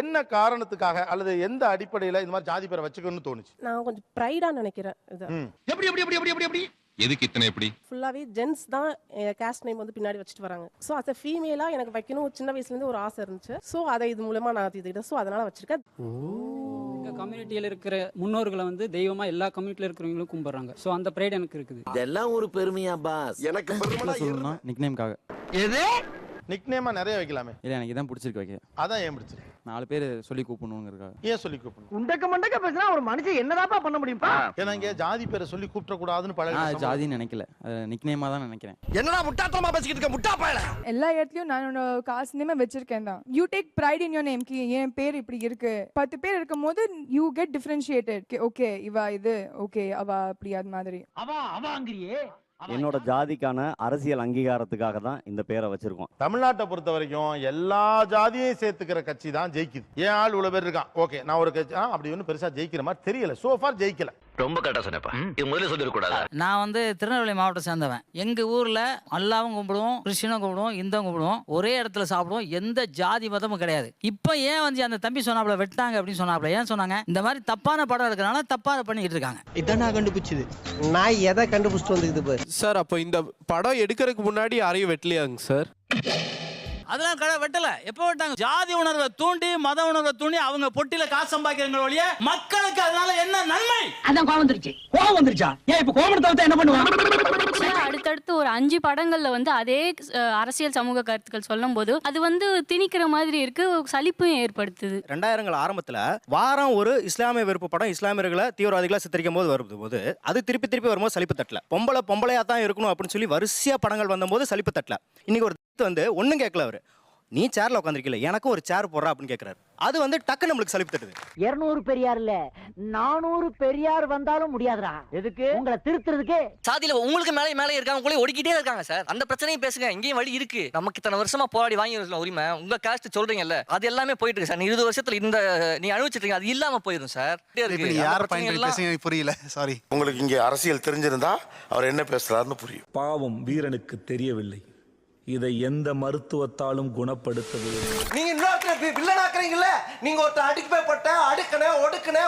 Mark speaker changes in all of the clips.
Speaker 1: என்ன காரணத்துக்காக அல்லது எந்த அடிப்படையில இந்த மாதிரி ஜாதி பேரை வச்சுக்கணும்னு தோணுச்சு?
Speaker 2: நான் கொஞ்சம் ப்ரைடா நினைக்கிறேன் இது.
Speaker 3: எப்படி எப்படி எப்படி எப்படி எப்படி எப்படி?
Speaker 4: எதுக்கு இத்தனை எப்படி?
Speaker 2: ஃபுல்லாவே ஜென்ஸ் தான் கேஸ்ட் நேம் வந்து பின்னாடி வச்சுட்டு வராங்க. ஸோ அஸ் அ ஃபீமேலா எனக்கு வைக்கணும் சின்ன வயசுல இருந்து ஒரு ஆசை இருந்துச்சு. ஸோ அதை இது மூலமா நான் இது ஸோ அதனால வச்சிருக்கேன்.
Speaker 5: எங்க கம்யூனிட்டியில் இருக்கிற முன்னோர்களை வந்து தெய்வமா எல்லா கம்யூனிட்டியில் இருக்கிறவங்களும் கும்பிடுறாங்க. ஸோ அந்த ப்ரைட் எனக்கு இருக்குது.
Speaker 6: இதெல்லாம் ஒரு பெருமையா பாஸ்?
Speaker 3: எனக்கு
Speaker 7: சொல்லணும்னா நிக்நேம்காக
Speaker 3: எது?
Speaker 1: நிக்னேமா நிறைய வைக்கலாமே.
Speaker 7: இல்லை எனக்கு இதான் பிடிச்சிருக்கு வைக்க.
Speaker 1: அதான் ஏன் பிடிச்சிருக்கு?
Speaker 7: நாலு பேர் சொல்லி கூப்பிடணுங்கிறதுக்காக.
Speaker 1: ஏன் சொல்லி கூப்பிடணும்?
Speaker 3: உண்டக்க மண்டக்க பேசினா ஒரு மனுஷன் என்னதாப்பா பண்ண முடியும்ப்பா
Speaker 1: ஏன்னா இங்க ஜாதி பேரை சொல்லி கூப்பிட கூடாதுன்னு பழக
Speaker 7: ஜாதின்னு நினைக்கல. அது நிக்நேமாக தான் நினைக்கிறேன்.
Speaker 3: என்னடா முட்டாத்தனமா பேசிக்கிட்டு இருக்க முட்டா பயல?
Speaker 8: எல்லா இடத்துலயும் நான் என்னோட காசு நேமே வச்சிருக்கேன் தான். You take pride in your name கி என் பேர் இப்படி இருக்கு. பத்து பேர் இருக்கும் போது யூ கெட் டிஃபரன்ஷியேட்டட் ஓகே இவ இது ஓகே அவ அப்படி அது மாதிரி.
Speaker 3: அவா அவாங்கிறியே
Speaker 6: என்னோட ஜாதிக்கான அரசியல் அங்கீகாரத்துக்காக தான் இந்த பேரை வச்சிருக்கோம்.
Speaker 1: தமிழ்நாட்டை பொறுத்த வரைக்கும் எல்லா ஜாதியையும் சேர்த்துக்கிற கட்சி தான் ஜெயிக்குது. ஏன் ஆள் இவ்வளவு பேர் இருக்கான்? ஓகே நான் ஒரு கட்சி அப்படி ஒன்றும் பெருசா ஜெயிக்கிற மாதிரி தெரியல. சோஃபார் ஜெயிக்கல.
Speaker 9: ரொம்ப கரெக்டா சொன்னப்பா இது முதல்ல சொல்லிடக்கூடாது?
Speaker 5: நான் வந்து திருநெல்வேலி மாவட்டம் சேர்ந்தவன். எங்க ஊர்ல அல்லாவும் கும்பிடுவோம் கிறிஸ்டினும் கும்பிடுவோம் இந்தும் கும்பிடுவோம். ஒரே இடத்துல சாப்பிடுவோம். எந்த ஜாதி மதமும் கிடையாது. இப்போ ஏன் வந்து அந்த தம்பி சொன்னாப்ல வெட்டாங்க அப்படின்னு சொன்னாப்ல ஏன் சொன்னாங்க? இந்த மாதிரி தப்பான படம் எடுக்கிறனால தப்பா பண்ணிட்டு இருக்காங்க.
Speaker 3: இதான் நான் கண்டுபிடிச்சது.
Speaker 6: நான் எதை கண்டுபிடிச்சிட்டு வந்துக்குது பாரு
Speaker 10: சார் அப்போ இந்த படம் எடுக்கிறதுக்கு முன்னாடி யாரையும் வெட்டலையாங்க சார்?
Speaker 5: அதெல்லாம் கடை வெட்டல. எப்போ வெட்டாங்க? ஜாதி உணர்வை தூண்டி மத உணர்வை தூண்டி அவங்க பொட்டில காசு சம்பாதிக்கிறாங்க ஒழிய மக்களுக்கு அதனால என்ன நன்மை?
Speaker 3: அதான் கோவம் வந்துருச்சு. கோவம் வந்துருச்சா? ஏன் இப்ப கோவம் தவிர்த்தா என்ன பண்ணுவான்?
Speaker 8: அடுத்தடுத்து ஒரு அஞ்சு படங்கள்ல வந்து அதே அரசியல் சமூக கருத்துக்கள் சொல்லும்போது அது வந்து திணிக்கிற மாதிரி இருக்கு சலிப்பும் ஏற்படுத்துது.
Speaker 6: ரெண்டாயிரங்கள் ஆரம்பத்துல வாரம் ஒரு இஸ்லாமிய வெறுப்பு படம் இஸ்லாமியர்களை தீவிரவாதிகளா சித்தரிக்கும் போது வரும்போது அது திருப்பி திருப்பி வரும்போது சலிப்பு தட்டல. பொம்பளை பொம்பளையா தான் இருக்கணும் அப்படின்னு சொல்லி வரிசையா படங்கள் வந்தபோது சலிப்பு தட்டல. இன்னைக்கு ஒரு வந்து ஒண்ணும் கேட்கல அவரு. நீ சேர்ல உட்காந்துருக்கல எனக்கும் ஒரு சேர் போடுறா அப்படின்னு கேட்கறாரு. அது வந்து டக்கு நம்மளுக்கு சலிப்பு தட்டுது
Speaker 3: இருநூறு பெரியார் இல்ல நானூறு பெரியார் வந்தாலும் முடியாதுடா. எதுக்கு? உங்களை திருத்துறதுக்கு.
Speaker 9: சாதியில உங்களுக்கு மேலே மேலே இருக்காங்க உங்களே ஒடுக்கிட்டே இருக்காங்க சார். அந்த பிரச்சனையும் பேசுங்க இங்கேயும் வழி இருக்கு. நமக்கு இத்தனை வருஷமா போராடி வாங்கி இருக்கலாம் உரிமை. உங்க காஸ்ட் சொல்றீங்கல்ல அது எல்லாமே போயிட்டு இருக்கு சார். நீ இருபது வருஷத்துல இந்த நீ அனுபவிச்சிருக்கீங்க அது இல்லாம போயிடும் சார்.
Speaker 10: யார் பயன்படுத்தி புரியல. சாரி
Speaker 1: உங்களுக்கு இங்க அரசியல் தெரிஞ்சிருந்தா அவர் என்ன பேசுறாருன்னு புரியும்.
Speaker 11: பாவம் வீரனுக்கு தெரியவில்லை. இதை எந்த மருத்துவத்தாலும் குணப்படுத்தவே
Speaker 6: நீங்க இன்னொருத்தர் வில்லனாக்குறீங்கல்ல? நீங்க ஒருத்தர் அடிக்க போய் போட்ட அடுக்கனே ஒடுக்கனே.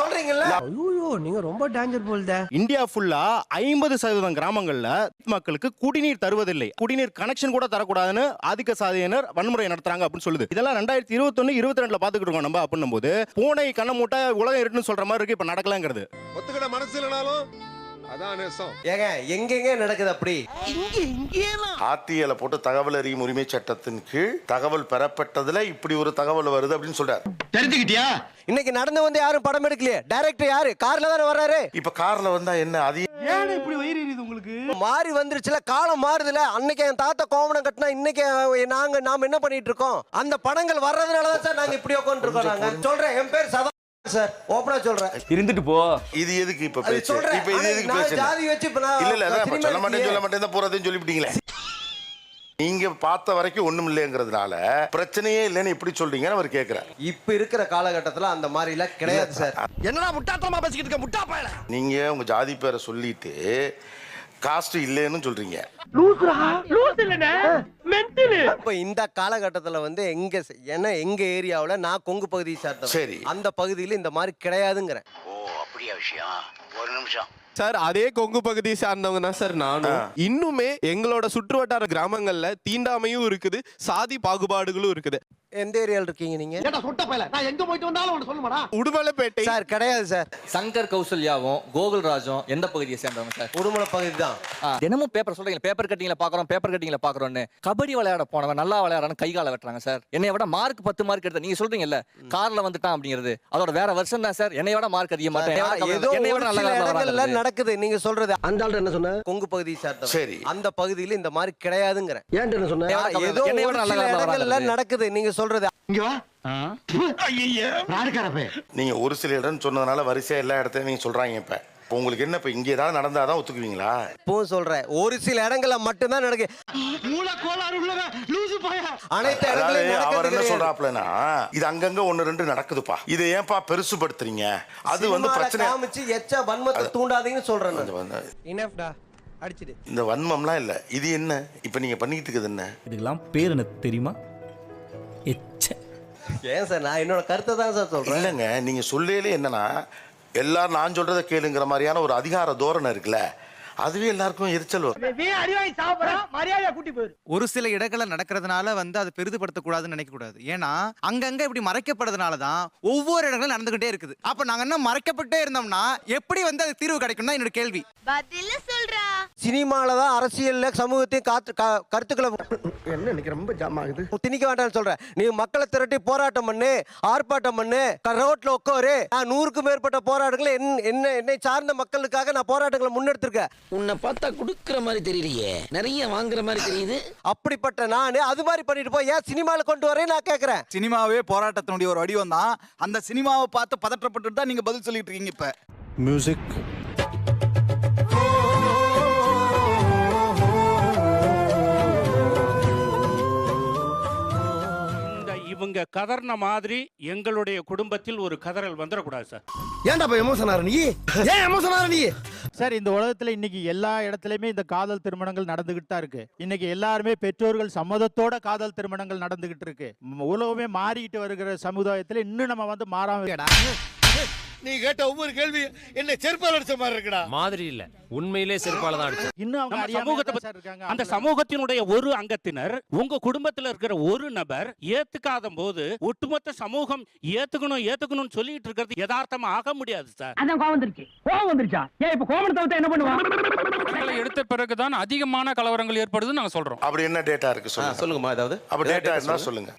Speaker 6: சொல்றீங்கல்ல?
Speaker 3: ஐயோ நீங்க ரொம்ப டேஞ்சர் போல்த
Speaker 6: இந்தியா ஃபுல்லா ஐம்பது சதவீதம் கிராமங்கள்ல மக்களுக்கு குடிநீர் தருவதில்லை. குடிநீர் கனெக்ஷன் கூட தரக்கூடாதுன்னு ஆதிக்க சாதியினர் வன்முறை நடத்துறாங்க அப்படின்னு சொல்லுது. இதெல்லாம் ரெண்டாயிரத்தி இருபத்தொன்னு இருபத்தி ரெண்டுல பாத்துக்கிட்டு இருக்கோம் நம்ம அப்படின்னும் போது பூனை கண்ண மூட்டை உலகம் இருட்டுன்னு சொல்ற மாதிரி இருக்கு இப்ப நடக்கலங்கிறது.
Speaker 10: ஒத்துக்கிட மனசு இல்லைனாலும் அதான் நேசம்
Speaker 6: ஏங்க எங்கெங்க நடக்குது அப்படி?
Speaker 1: ஆர்டிஐல போட்டு தகவல் அறியும் உரிமை சட்டத்தின் கீழ் தகவல் பெறப்பட்டதுல இப்படி ஒரு தகவல் வருது அப்படின்னு சொல்றாரு.
Speaker 3: தெரிஞ்சுக்கிட்டியா?
Speaker 6: இன்னைக்கு நடந்து வந்து யாரும் படம் எடுக்கலையே. டைரக்டர் யாரு? கார்ல தானே வர்றாரு.
Speaker 1: இப்ப கார்ல வந்தா என்ன? அது
Speaker 3: ஏன்? இப்படி வயிறு எரியுது உங்களுக்கு?
Speaker 6: மாறி வந்துருச்சுல காலம் மாறுதுல. அன்னைக்கு என் தாத்தா கோவணம் கட்டினா இன்னைக்கு நாங்க நாம என்ன பண்ணிட்டு இருக்கோம்? அந்த படங்கள் வர்றதுனால தான் சார் நாங்க இப்படி உட்காந்துட்டு இருக்கோம் நாங்க. சொல்றேன் என் பேர் சதா சார் ஓப்பனா சொல்றேன்.
Speaker 11: இருந்துட்டு போ.
Speaker 1: இது எதுக்கு இப்ப பேச்சு?
Speaker 6: சொல்றேன்.
Speaker 1: இப்ப இது எதுக்கு
Speaker 6: நான்
Speaker 1: பேச்சு
Speaker 6: ஜாதி வச்சு இப்ப நான்
Speaker 1: இல்ல இல்ல அதான் இப்ப
Speaker 6: சினிமா
Speaker 1: சொல்ல மாட்டேன். சொல்ல மாட்டேன் தான் போறதையும் சொல்லிவிட்டீங்களே. நீங்க பார்த்த வரைக்கும் ஒண்ணும் இல்லைங்கிறதுனால பிரச்சனையே இல்லைன்னு இப்படி சொல்றீங்கன்னு அவர் கேக்குறாரு.
Speaker 6: இப்ப இருக்கிற காலகட்டத்துல அந்த மாதிரி எல்லாம் கிடையாது சார்.
Speaker 3: என்னடா முட்டாத்தனமா பேசிக்கிட்டு இருக்க? முட்டா பயல.
Speaker 1: நீங்க உங்க ஜாதி பேரை சொல்லிட்டு காஸ்ட் இல்லைன்னு சொல்றீங்க.
Speaker 6: இப்ப இந்த காலகட்டத்துல வந்து எங்க ஏன்னா எங்க ஏரியாவுல நான் கொங்கு பகுதியை சார்ந்தவன்.
Speaker 1: சரி.
Speaker 6: அந்த பகுதியில இந்த மாதிரி கிடையாதுங்கிறேன்.
Speaker 9: ஓ அப்படியா விஷயம். ஒரு நிமிஷம்.
Speaker 10: சார் அதே கொங்கு பகுதியை சார்ந்தவங்க தான் சார் நானும். இன்னுமே எங்களோட சுற்றுவட்டார கிராமங்கள்ல தீண்டாமையும் இருக்குது சாதி பாகுபாடுகளும் இருக்குது.
Speaker 6: எந்த ஏரியால இருக்கீங்க நீங்க?
Speaker 3: சொட்ட பயல? நான் எங்க போயிட்டு வந்தாலும் உன்னை சொல்லுமாடா.
Speaker 10: உடுமலைப்பேட்டை.
Speaker 6: சார் கிடையாது சார்.
Speaker 9: சங்கர் கௌசல்யாவும் கோகுல்ராஜும் எந்த பகுதியை சேர்ந்தவங்க சார்?
Speaker 6: உடுமலை பகுதி தான்.
Speaker 9: தினமும் பேப்பர் சொல்றீங்க பேப்பர் கட்டிங்ல பாக்குறோம் பேப்பர் கட்டிங்ல பாக்குறோம்னு. கபடி விளையாட போனவன் நல்லா விளையாடுறான்னு கை கால வெட்டுறாங்க சார். என்னை விட மார்க் பத்து மார்க் எடுத்த நீங்க சொல்றீங்கல்ல கார்ல வந்துட்டான் அப்படிங்கிறது. அதோட வேற வருஷம் தான் சார். என்னை விட மார்க் அதிகமா என்னை விட நல்ல
Speaker 6: நடக்குது நீங்க சொல்றது. அந்த ஆள் என்ன சொன்ன? கொங்கு பகுதியை சார்ந்தவன்
Speaker 1: சரி.
Speaker 6: அந்த பகுதியில இந்த மாதிரி கிடையாதுங்கிறேன்
Speaker 3: ஏன்ட்டு என்ன சொன்ன?
Speaker 6: ஏதோ இடங்கள்ல. நடக்குது நீங்க சொல்றது.
Speaker 3: இங்க வா.
Speaker 1: நீங்க ஒரு சில இடம் சொன்னதுனால வரிசையா எல்லா இடத்தையும் நீங்க சொல்றாங்க இப்ப. இப்ப உங்களுக்கு என்ன இப்ப இங்க ஏதாவது நடந்தாதான் ஒத்துக்குவீங்களா?
Speaker 6: இப்பவும் சொல்றேன். ஒரு சில இடங்கள்ல மட்டும்தான் நடக்கு.
Speaker 3: மூல கோளாறு உள்ளவன் லூசு பையா
Speaker 6: அனைத்து
Speaker 1: அதாவது அவர்
Speaker 6: நடக்கிறது
Speaker 1: என்ன
Speaker 6: கிடையாது.
Speaker 1: சொல்றாப்லனா இது அங்கங்க ஒண்ணு ரெண்டு நடக்குதுப்பா. இதை ஏன்பா பெருசுபடுத்துறீங்க? அது வந்து
Speaker 6: சினிமால
Speaker 1: பிரச்சனை.
Speaker 6: காமிச்சு எச்ச வன்மத்தை தூண்டாதீங்கன்னு சொல்றேன் நான்.
Speaker 1: கொஞ்சம் வந்து
Speaker 6: இனஃப்டா அடிச்சிடு.
Speaker 1: இந்த வன்மம்லாம் இல்ல. இது என்ன? இப்ப நீங்க பண்ணிட்டு இருக்குது என்ன?
Speaker 11: இதுக்கெல்லாம் பேர் எனக்கு தெரியுமா? எச்ச.
Speaker 6: ஏன் சார்? நான் என்னோட கருத்தை தான் சார் சொல்றேன்.
Speaker 12: இல்லைங்க. நீங்க சொல்லையிலே என்னன்னா எல்லாரும் நான் சொல்றதை கேளுங்கிற மாதிரியான ஒரு அதிகார தோரணை இருக்குல்ல அதுவே எல்லாருக்கும் எரிச்சல் வரும்.
Speaker 13: ஒரு சில இடங்கள்ல நடக்கிறதுனால வந்து அதை பெரிதுபடுத்தக்கூடாதுன்னு நினைக்க கூடாது. ஏன்னா அங்கங்க இப்படி மறைக்கப்படுறதுனால தான் ஒவ்வொரு இடங்களும் நடந்துகிட்டே இருக்குது. அப்ப நாங்க என்ன மறைக்கப்பட்டே இருந்தோம்னா எப்படி வந்து அது தீர்வு கிடைக்கும் தான் என்னோட கேள்வி.
Speaker 14: பதில சொல்றா.
Speaker 6: சினிமால தான் அரசியல்ல சமூகத்தையும் காத்து க- கருத்துக்களை என்ன இன்னைக்கு ரொம்ப ஜாம் ஆகுது? திணிக்க வேண்டாம்னு சொல்றேன் நீ மக்களை திரட்டி போராட்டம் பண்ணு ஆர்ப்பாட்டம் பண்ணு க- ரோட்ல உட்காரு. நான் நூறுக்கும் மேற்பட்ட போராட்டங்களை என்- என்ன என்னை சார்ந்த மக்களுக்காக நான் போராட்டங்களை முன்னெடுத்திருக்கேன்
Speaker 14: உன்னை பார்த்தா குடுக்கற மாதிரி தெரியலையே. நிறைய வாங்குற மாதிரி தெரியுது.
Speaker 6: அப்படிப்பட்ட நான் அது மாதிரி பண்ணிட்டு போய் ஏன் சினிமால கொண்டு வரேன் நான் கேக்குறேன்.
Speaker 13: சினிமாவே போராட்டத்தினுடைய ஒரு வடிவம் தான் அந்த சினிமாவை பார்த்து பதற்றப்பட்டு தான் நீங்க பதில் சொல்லிட்டு இருக்கீங்க இப்ப.
Speaker 15: மியூசிக்
Speaker 16: இவங்க கதர்ன மாதிரி எங்களுடைய குடும்பத்தில் ஒரு கதறல் வந்துடக்கூடாது சார்.
Speaker 6: ஏன்டா போய் எமோஷன் ஆற நீ? ஏன் எமோஷன் ஆற நீ?
Speaker 13: சார் இந்த உலகத்துல இன்னைக்கு எல்லா இடத்துலயுமே இந்த காதல் திருமணங்கள் நடந்துகிட்டு தான் இருக்கு. இன்னைக்கு எல்லாருமே பெற்றோர்கள் சம்மதத்தோட காதல் திருமணங்கள் நடந்துகிட்டு இருக்கு. உலகமே மாறிக்கிட்டு வருகிற சமுதாயத்துல இன்னும் நம்ம வந்து மாறாம
Speaker 6: நீ கேட்ட ஒவ்வொரு கேள்வி என்ன செருப்பால் அடிச்ச மாதிரி இருக்குடா.
Speaker 16: மாதிரி இல்ல. உண்மையிலே செருப்பால தான் அடிச்சு
Speaker 13: இன்னும் அவங்க
Speaker 16: நம்ம
Speaker 13: அறியாமையா
Speaker 16: சமூகத்தை
Speaker 13: தான் சார் இருக்காங்க
Speaker 16: அந்த சமூகத்தினுடைய ஒரு அங்கத்தினர் உங்க குடும்பத்துல இருக்கிற ஒரு நபர் ஏத்துக்காத போது ஒட்டுமொத்த சமூகம் ஏத்துக்கணும் ஏத்துக்கணும்னு சொல்லிட்டு இருக்கிறது யதார்த்தமா ஆக முடியாது சார்.
Speaker 14: அதான் கோவம் வந்துருச்சு. கோவம் வந்துருச்சா? ஏன் இப்ப கோவணத்தை விட்டு என்ன பண்ணுவான்
Speaker 16: எடுத்த பிறகுதான் அதிகமான கலவரங்கள் ஏற்படுதுன்னு நாங்க சொல்றோம்.
Speaker 12: அப்படி என்ன டேட்டா இருக்கு சொல்லுங்க.
Speaker 6: சொல்லுங்கம்மா ஏதாவது
Speaker 12: அப்படி டேட்டா இருந்தா சொல்லுங்க.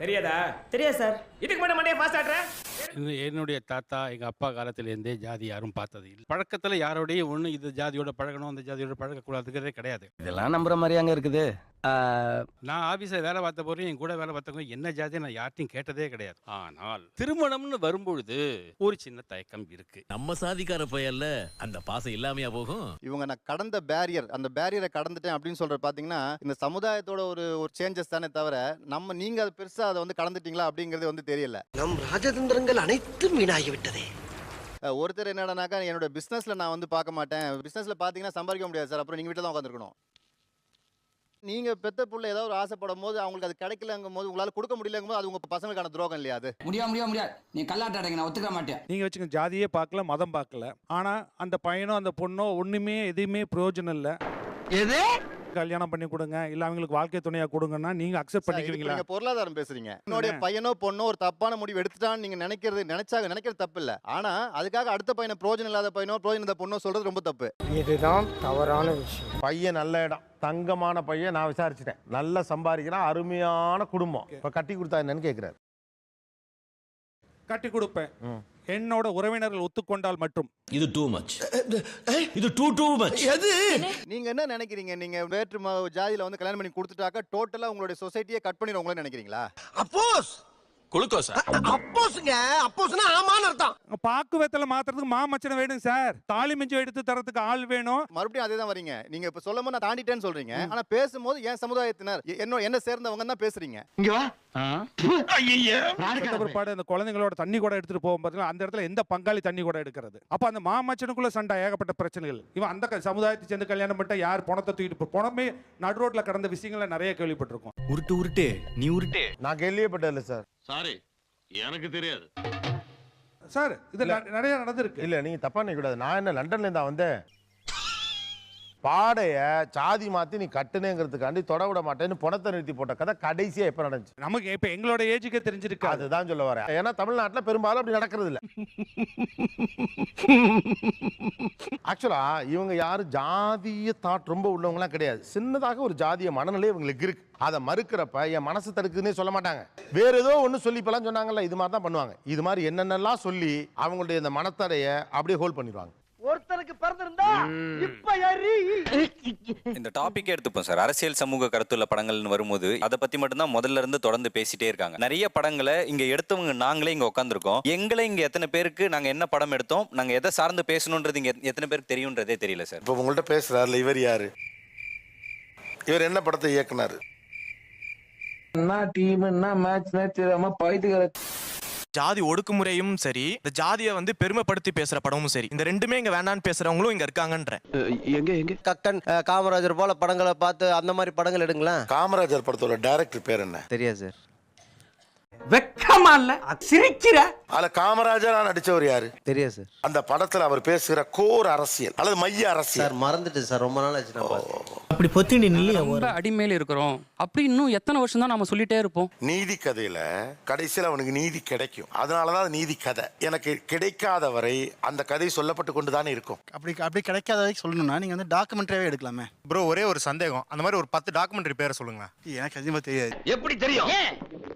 Speaker 16: தெரியாதா?
Speaker 14: தெரியாது சார்.
Speaker 16: இதுக்கு முன்னாடி பாஸ் ஆட்ற என்னுடைய தாத்தா எங்க அப்பா காலத்துல இருந்தே ஜாதி யாரும் பார்த்தது இல்லை. பழக்கத்துல யாரோடய ஒண்ணு இது ஜாதியோட பழகணும் அந்த ஜாதியோட பழக கூடாதுங்கிறதே கிடையாது.
Speaker 6: இதெல்லாம் நம்புற மாதிரியாங்க இருக்குது.
Speaker 16: நான் ஆபீஸ்ல வேலை பார்த்த போறேன் என் கூட வேலை பார்த்தவங்க என்ன ஜாதி நான் யார்ட்டையும் கேட்டதே கிடையாது. ஆனால் திருமணம்னு வரும்பொழுது ஒரு சின்ன தயக்கம் இருக்கு.
Speaker 15: நம்ம சாதிக்கார பையல்ல அந்த பாசம் இல்லாமையா போகும்?
Speaker 17: இவங்க நான் கடந்த பேரியர் அந்த பேரியரை கடந்துட்டேன் அப்படின்னு சொல்றது பாத்தீங்கன்னா இந்த சமுதாயத்தோட ஒரு ஒரு சேஞ்சஸ் தானே தவிர நம்ம நீங்க அது பெருசா அதை வந்து கடந்துட்டீங்களா அப்படிங்கிறது வந்து தெரியல.
Speaker 6: நம் ராஜதந்திரங்கள் அனைத்தும் வீணாகி விட்டதே
Speaker 17: ஒருத்தர் என்னடானாக்கா என்னோட பிசினஸ்ல நான் வந்து பார்க்க மாட்டேன். பிசினஸ்ல பாத்தீங்கன்னா சம்பாதிக்க முடியாது சார். அப்புறம் நீங்க வீட்டில் தான் உட்காந்துருக்கணும் நீங்க பெத்த புள்ள ஏதோ ஒரு ஆசைப்படும் போது அவங்களுக்கு அது கிடைக்கலங்கும் போது உங்களால கொடுக்க முடியலங்கும் போது அது உங்க பசங்களுக்கான துரோகம் இல்லையா அது?
Speaker 5: முடியாது முடியாது முடியாது நீ கல்லாட்ட அடைங்க நான் ஒத்துக்க மாட்டேன்.
Speaker 16: நீங்க வச்சுக்க ஜாதியே பார்க்கல மதம் பார்க்கல. ஆனா அந்த பையனோ அந்த பொண்ணோ ஒண்ணுமே எதுவுமே பிரயோஜனம் இல்ல.
Speaker 14: எது?
Speaker 16: கல்யாணம் பண்ணி கொடுங்க இல்ல அவங்களுக்கு வாழ்க்கை துணையா கொடுங்கன்னா நீங்க அக்செப்ட் பண்ணிக்குவீங்களா?
Speaker 17: நீங்க பொருளாதாரம் பேசுறீங்க. என்னுடைய பையனோ பொண்ணோ ஒரு தப்பான முடிவு எடுத்துட்டான்னு நீங்க நினைக்கிறது நினைச்சாங்க நினைக்கிறது தப்பு இல்ல ஆனா அதுக்காக அடுத்த பையனை பிரோஜனம் இல்லாத பையனோ பிரோஜனம் பொண்ணோ சொல்றது ரொம்ப தப்பு.
Speaker 6: இதுதான் தவறான விஷயம்.
Speaker 12: பையன் நல்ல இடம். தங்கமான பையன் நான் விசாரிச்சிட்டேன். நல்ல சம்பாதிக்கிறான் அருமையான குடும்பம். இப்ப கட்டி கொடுத்தா என்னன்னு கேக்குறாரு.
Speaker 16: கட்டி கொடுப்பேன். என்னோட உறவினர்கள் ஒத்துக்கொண்டால் மட்டும்.
Speaker 15: இது டூ மச் இது டூ டூ மச்
Speaker 6: எது?
Speaker 17: நீங்க என்ன நினைக்கிறீங்க? நீங்க வேற்று ம- ஜாதியில வந்து கல்யாணம் பண்ணி கொடுத்துட்டாக்க டோட்டலா உங்களுடைய சொசைட்டியை கட் உங்களே நினைக்கிறீங்களா?
Speaker 6: அப்போஸ்
Speaker 15: குளுக்கோஸ்?
Speaker 6: அப்போஸ்ங்க. அப்போஸ்னா ஆமான்னு அர்த்தம்.
Speaker 16: பாக்குவத்துல மாத்துறதுக்கு மாமச்சனை வேணும் சார். தாலி மிஞ்சு எடுத்து தரதுக்கு ஆள் வேணும்.
Speaker 17: மறுபடியும் அதே தான் வரீங்க. நீங்க இப்ப சொல்லும் போது நான் தாண்டிட்டேன்னு சொல்றீங்க. ஆனா பேசும்போது என் சமுதாயத்தினர் என்ன என்ன சேர்ந்தவங்க தான் பேசுறீங்க.
Speaker 6: இங்க வா.
Speaker 16: பிற்பாடு அந்த குழந்தைங்களோட தண்ணி கூட எடுத்துட்டு போகும் பார்த்தீங்கன்னா அந்த இடத்துல எந்த பங்காளி தண்ணி கூட எடுக்கிறது? அப்ப அந்த மாமச்சனுக்குள்ள சண்டை ஏகப்பட்ட பிரச்சனைகள். இவன் அந்த சமுதாயத்தை சேர்ந்து கல்யாணம் பண்ணிட்டா யார் பணத்தை தூக்கிட்டு பணமே நடு ரோட்ல கடந்த விஷயங்களை நிறைய கேள்விப்பட்டிருக்கோம்.
Speaker 15: உருட்டு உருட்டு. நீ உருட்டு.
Speaker 12: நான் கேள்விப்பட்டதில்ல சார்.
Speaker 15: சாரி எனக்கு தெரியாது.
Speaker 16: சார் இது நிறைய நடந்திருக்கு.
Speaker 12: இல்ல நீங்க தப்பா நினைக்க கூடாது நான் என்ன லண்டன்ல இருந்தா வந்தேன். பாடைய சாதி மாத்தி நீ கட்டுனேங்கிறதுக்காண்டி தொட விட மாட்டேன்னு பணத்தை நிறுத்தி போட்ட கதை கடைசியா எப்ப நடந்துச்சு?
Speaker 16: நமக்கு இப்ப எங்களோட ஏஜுக்கே தெரிஞ்சிருக்கு அது
Speaker 12: அதுதான் சொல்ல வரேன். ஏன்னா தமிழ்நாட்டுல பெரும்பாலும் அப்படி நடக்கிறது இல்ல. ஆக்சுவலா இவங்க யாரும் ஜாதிய தாட் ரொம்ப உள்ளவங்கலாம் கிடையாது. சின்னதாக ஒரு ஜாதிய மனநிலை இவங்களுக்கு இருக்கு. அதை மறுக்கிறப்ப என் மனசு தடுக்குதுன்னே சொல்ல மாட்டாங்க. வேற ஏதோ ஒன்று சொல்லி இப்பெல்லாம் சொன்னாங்கல்ல இது மாதிரி தான் பண்ணுவாங்க. இது மாதிரி என்னென்னலாம் சொல்லி அவங்களுடைய இந்த மனத்தடைய அப்படியே ஹோல்ட் பண்ணிடுவாங்க.
Speaker 14: ஒருத்தருக்கு பிறந்திருந்தா இப்ப எரி.
Speaker 9: இந்த டாபிக் எடுத்துப்போம் சார் அரசியல் சமூக கருத்துள்ள படங்கள்னு வரும்போது அதை பத்தி மட்டும்தான் முதல்ல இருந்து தொடர்ந்து பேசிட்டே இருக்காங்க. நிறைய படங்களை இங்க எடுத்தவங்க நாங்களே இங்க உட்காந்துருக்கோம் எங்களை இங்க எத்தனை பேருக்கு நாங்க என்ன படம் எடுத்தோம் நாங்க எதை சார்ந்து பேசணுன்றது இங்க எத்தனை பேருக்கு தெரியுன்றதே தெரியல சார்
Speaker 12: இப்போ உங்கள்கிட்ட பேசுறாருல இவர் யாரு? இவர் என்ன படத்தை இயக்குனாரு?
Speaker 6: என்ன டீம் என்ன மேட்ச் தெரியாம பைத்துக்கிற
Speaker 14: ஜாதி ஒடுக்குமுறையும் சரி இந்த ஜாதியை வந்து பெருமைப்படுத்தி பேசுற படமும் சரி. இந்த ரெண்டுமே இங்க வேண்டான்னு பேசுறவங்களும் இங்க இருக்காங்கன்ற.
Speaker 6: எங்க எங்க? கக்கன் காமராஜர் போல படங்களை பார்த்து அந்த மாதிரி படங்கள் எடுங்களேன்.
Speaker 12: காமராஜர் படத்தோட டைரக்டர் பேர் என்ன?
Speaker 6: தெரியாது சார்.
Speaker 3: வெக்கமா இல்ல சிரிக்கிற.
Speaker 12: அதுல காமராஜரா நடிச்சவர் யாரு?
Speaker 6: தெரியாது சார்.
Speaker 12: அந்த படத்துல அவர் பேசுகிற கோர் அரசியல் அல்லது மைய அரசியல்.
Speaker 6: சார் மறந்துட்டு சார் ரொம்ப நாள் ஆச்சு நான் பார்த்து.
Speaker 3: அப்படி பொத்தினி நில்லு
Speaker 18: ரொம்ப அடிமையில இருக்கிறோம். அப்படி இன்னும் எத்தனை வருஷம் தான் நம்ம சொல்லிட்டே இருப்போம்.
Speaker 12: நீதி கதையில கடைசியில் அவனுக்கு நீதி கிடைக்கும். அதனாலதான் அது நீதி கதை. எனக்கு கிடைக்காத வரை அந்த கதை சொல்லப்பட்டு கொண்டு தானே இருக்கும்.
Speaker 13: அப்படி அப்படி கிடைக்காத வரைக்கும் சொல்லணும்னா நீங்க வந்து டாக்குமெண்ட்ரியாவே எடுக்கலாமே.
Speaker 10: ப்ரோ ஒரே ஒரு சந்தேகம். அந்த மாதிரி ஒரு பத்து டாக்குமெண்ட்ரி பேரை சொல்லுங்க
Speaker 13: எனக்கு அதிகமாக தெரியாது.
Speaker 3: எப்படி தெரியும்?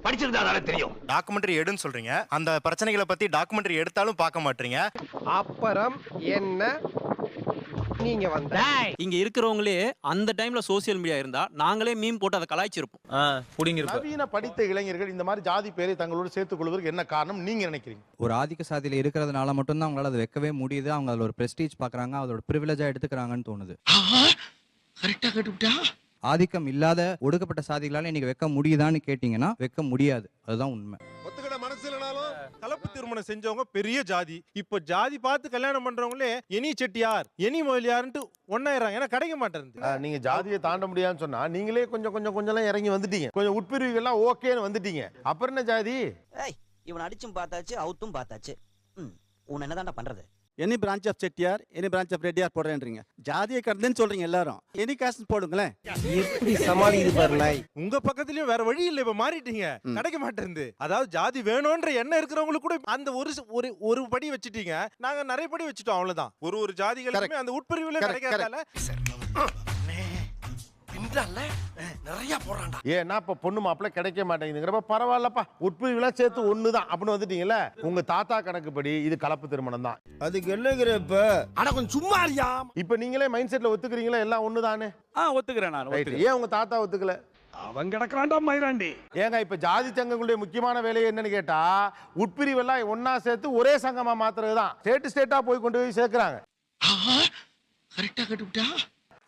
Speaker 3: படிச்சிருந்தா தெரியும்.
Speaker 10: டாக்குமெண்ட்ரி எடுன்னு சொல்றீங்க. அந்த பிரச்சனைகளை பத்தி டாக்குமெண்ட்ரி எடுத்தாலும் பார்க்க மாட்டீங்க.
Speaker 6: அப்புறம் என்ன? நீங்க வந்த
Speaker 18: இங்க இருக்கிறவங்களே அந்த டைம்ல சோசியல் மீடியா இருந்தா நாங்களே மீன் போட்டு அதை கலாய்ச்சிருப்போம்.
Speaker 12: நவீன படித்த இளைஞர்கள் இந்த மாதிரி ஜாதி பேரை தங்களோடு சேர்த்துக் கொள்வதற்கு என்ன காரணம் நீங்க நினைக்கிறீங்க?
Speaker 17: ஒரு ஆதிக்க சாதியில இருக்கிறதுனால மட்டும்தான் அவங்களால அதை வைக்கவே முடியுது. அவங்க அதில் ஒரு பிரஸ்டீஜ் பார்க்கறாங்க அதோட ப்ரிவிலேஜா எடுத்துக்கிறாங்கன்னு தோணுது.
Speaker 3: கரெக்டா கேட்டுவிட்டா?
Speaker 17: ஆதிக்கம் இல்லாத ஒடுக்கப்பட்ட சாதிகளால இன்னைக்கு வைக்க முடியுதான்னு கேட்டிங்கன்னா வைக்க முடியாது. அதுதான் உண்மை.
Speaker 19: ஒத்துக்கிட மனசு இல்லைனாலும் கலப்பு திருமணம் செஞ்சவங்க பெரிய ஜாதி. இப்போ ஜாதி பார்த்து கல்யாணம் பண்றவங்களே எனி செட்டியார் எனி மொழியார்ன்ட்டு ஒன்னாயிரம் ஏன்னா கிடைக்க மாட்டேங்குது.
Speaker 12: நீங்க ஜாதியை தாண்ட முடியாதுன்னு சொன்னா நீங்களே கொஞ்சம் கொஞ்சம் கொஞ்சம் இறங்கி வந்துட்டீங்க. கொஞ்சம் உட்பிரிவுகள்லாம் ஓகேன்னு வந்துட்டீங்க. அப்புறம் என்ன ஜாதி?
Speaker 3: இவன் அடிச்சும் பார்த்தாச்சு அவுத்தும் பார்த்தாச்சு. உன் என்னதான்டா பண்றது?
Speaker 13: Any branch of Chettiar any branch of Reddiar போடுறேன்றீங்க. ஜாதியை கடந்துன்னு சொல்றீங்க எல்லாரும். எனி காஸ்ட் போடுங்களேன்.
Speaker 6: எப்படி சமாளிக்குது பாரு நாய்
Speaker 19: உங்க பக்கத்துலயும் வேற வழி இல்ல இப்ப மாறிட்டீங்க. கிடைக்க மாட்டேங்குது அதாவது ஜாதி வேணும்ன்ற எண்ணம் இருக்கிறவங்களுக்கு கூட அந்த ஒரு ஒரு ஒரு படி வச்சுட்டீங்க. நாங்க நிறைய படி வச்சுட்டோம் அவ்வளவுதான். ஒரு ஒரு ஜாதிகளுமே அந்த உட்பிரிவுல
Speaker 12: Correct,
Speaker 19: கிடைக்காதால
Speaker 12: நிறைய போறான்டா ஏன்னா இப்ப பொண்ணு மாப்பிள்ளை கிடைக்க மாட்டேங்குதுங்கிறப்ப பரவாயில்லப்பா. உட்பிரிவுலாம் சேர்த்து ஒண்ணுதான். அப்படின்னு வந்துட்டீங்கல்ல? உங்க தாத்தா கணக்குப்படி இது கலப்பு திருமணம் தான்.
Speaker 6: அதுக்கு என்னங்கிறப்ப
Speaker 3: ஆனா கொஞ்சம் சும்மா அறியா
Speaker 12: இப்ப நீங்களே மைண்ட் செட்ல ஒத்துக்கிறீங்களா? எல்லாம் ஒண்ணுதானே
Speaker 18: ஆ ஒத்துக்கிறேன் நான்
Speaker 12: ஏன் உங்க தாத்தா ஒத்துக்கல?
Speaker 19: அவன் கிடக்குறான்டா மயிராண்டி.
Speaker 12: ஏங்க இப்ப ஜாதி சங்கங்களுடைய முக்கியமான வேலை என்னன்னு கேட்டா உட்பிரிவெல்லாம் ஒண்ணா சேர்த்து ஒரே சங்கமா மாத்துறது தான் ஸ்டேட் ஸ்டேட்டா போய் கொண்டு போய் சேர்க்கறாங்க.
Speaker 3: கரெக்டா கேட்டுவிட்டா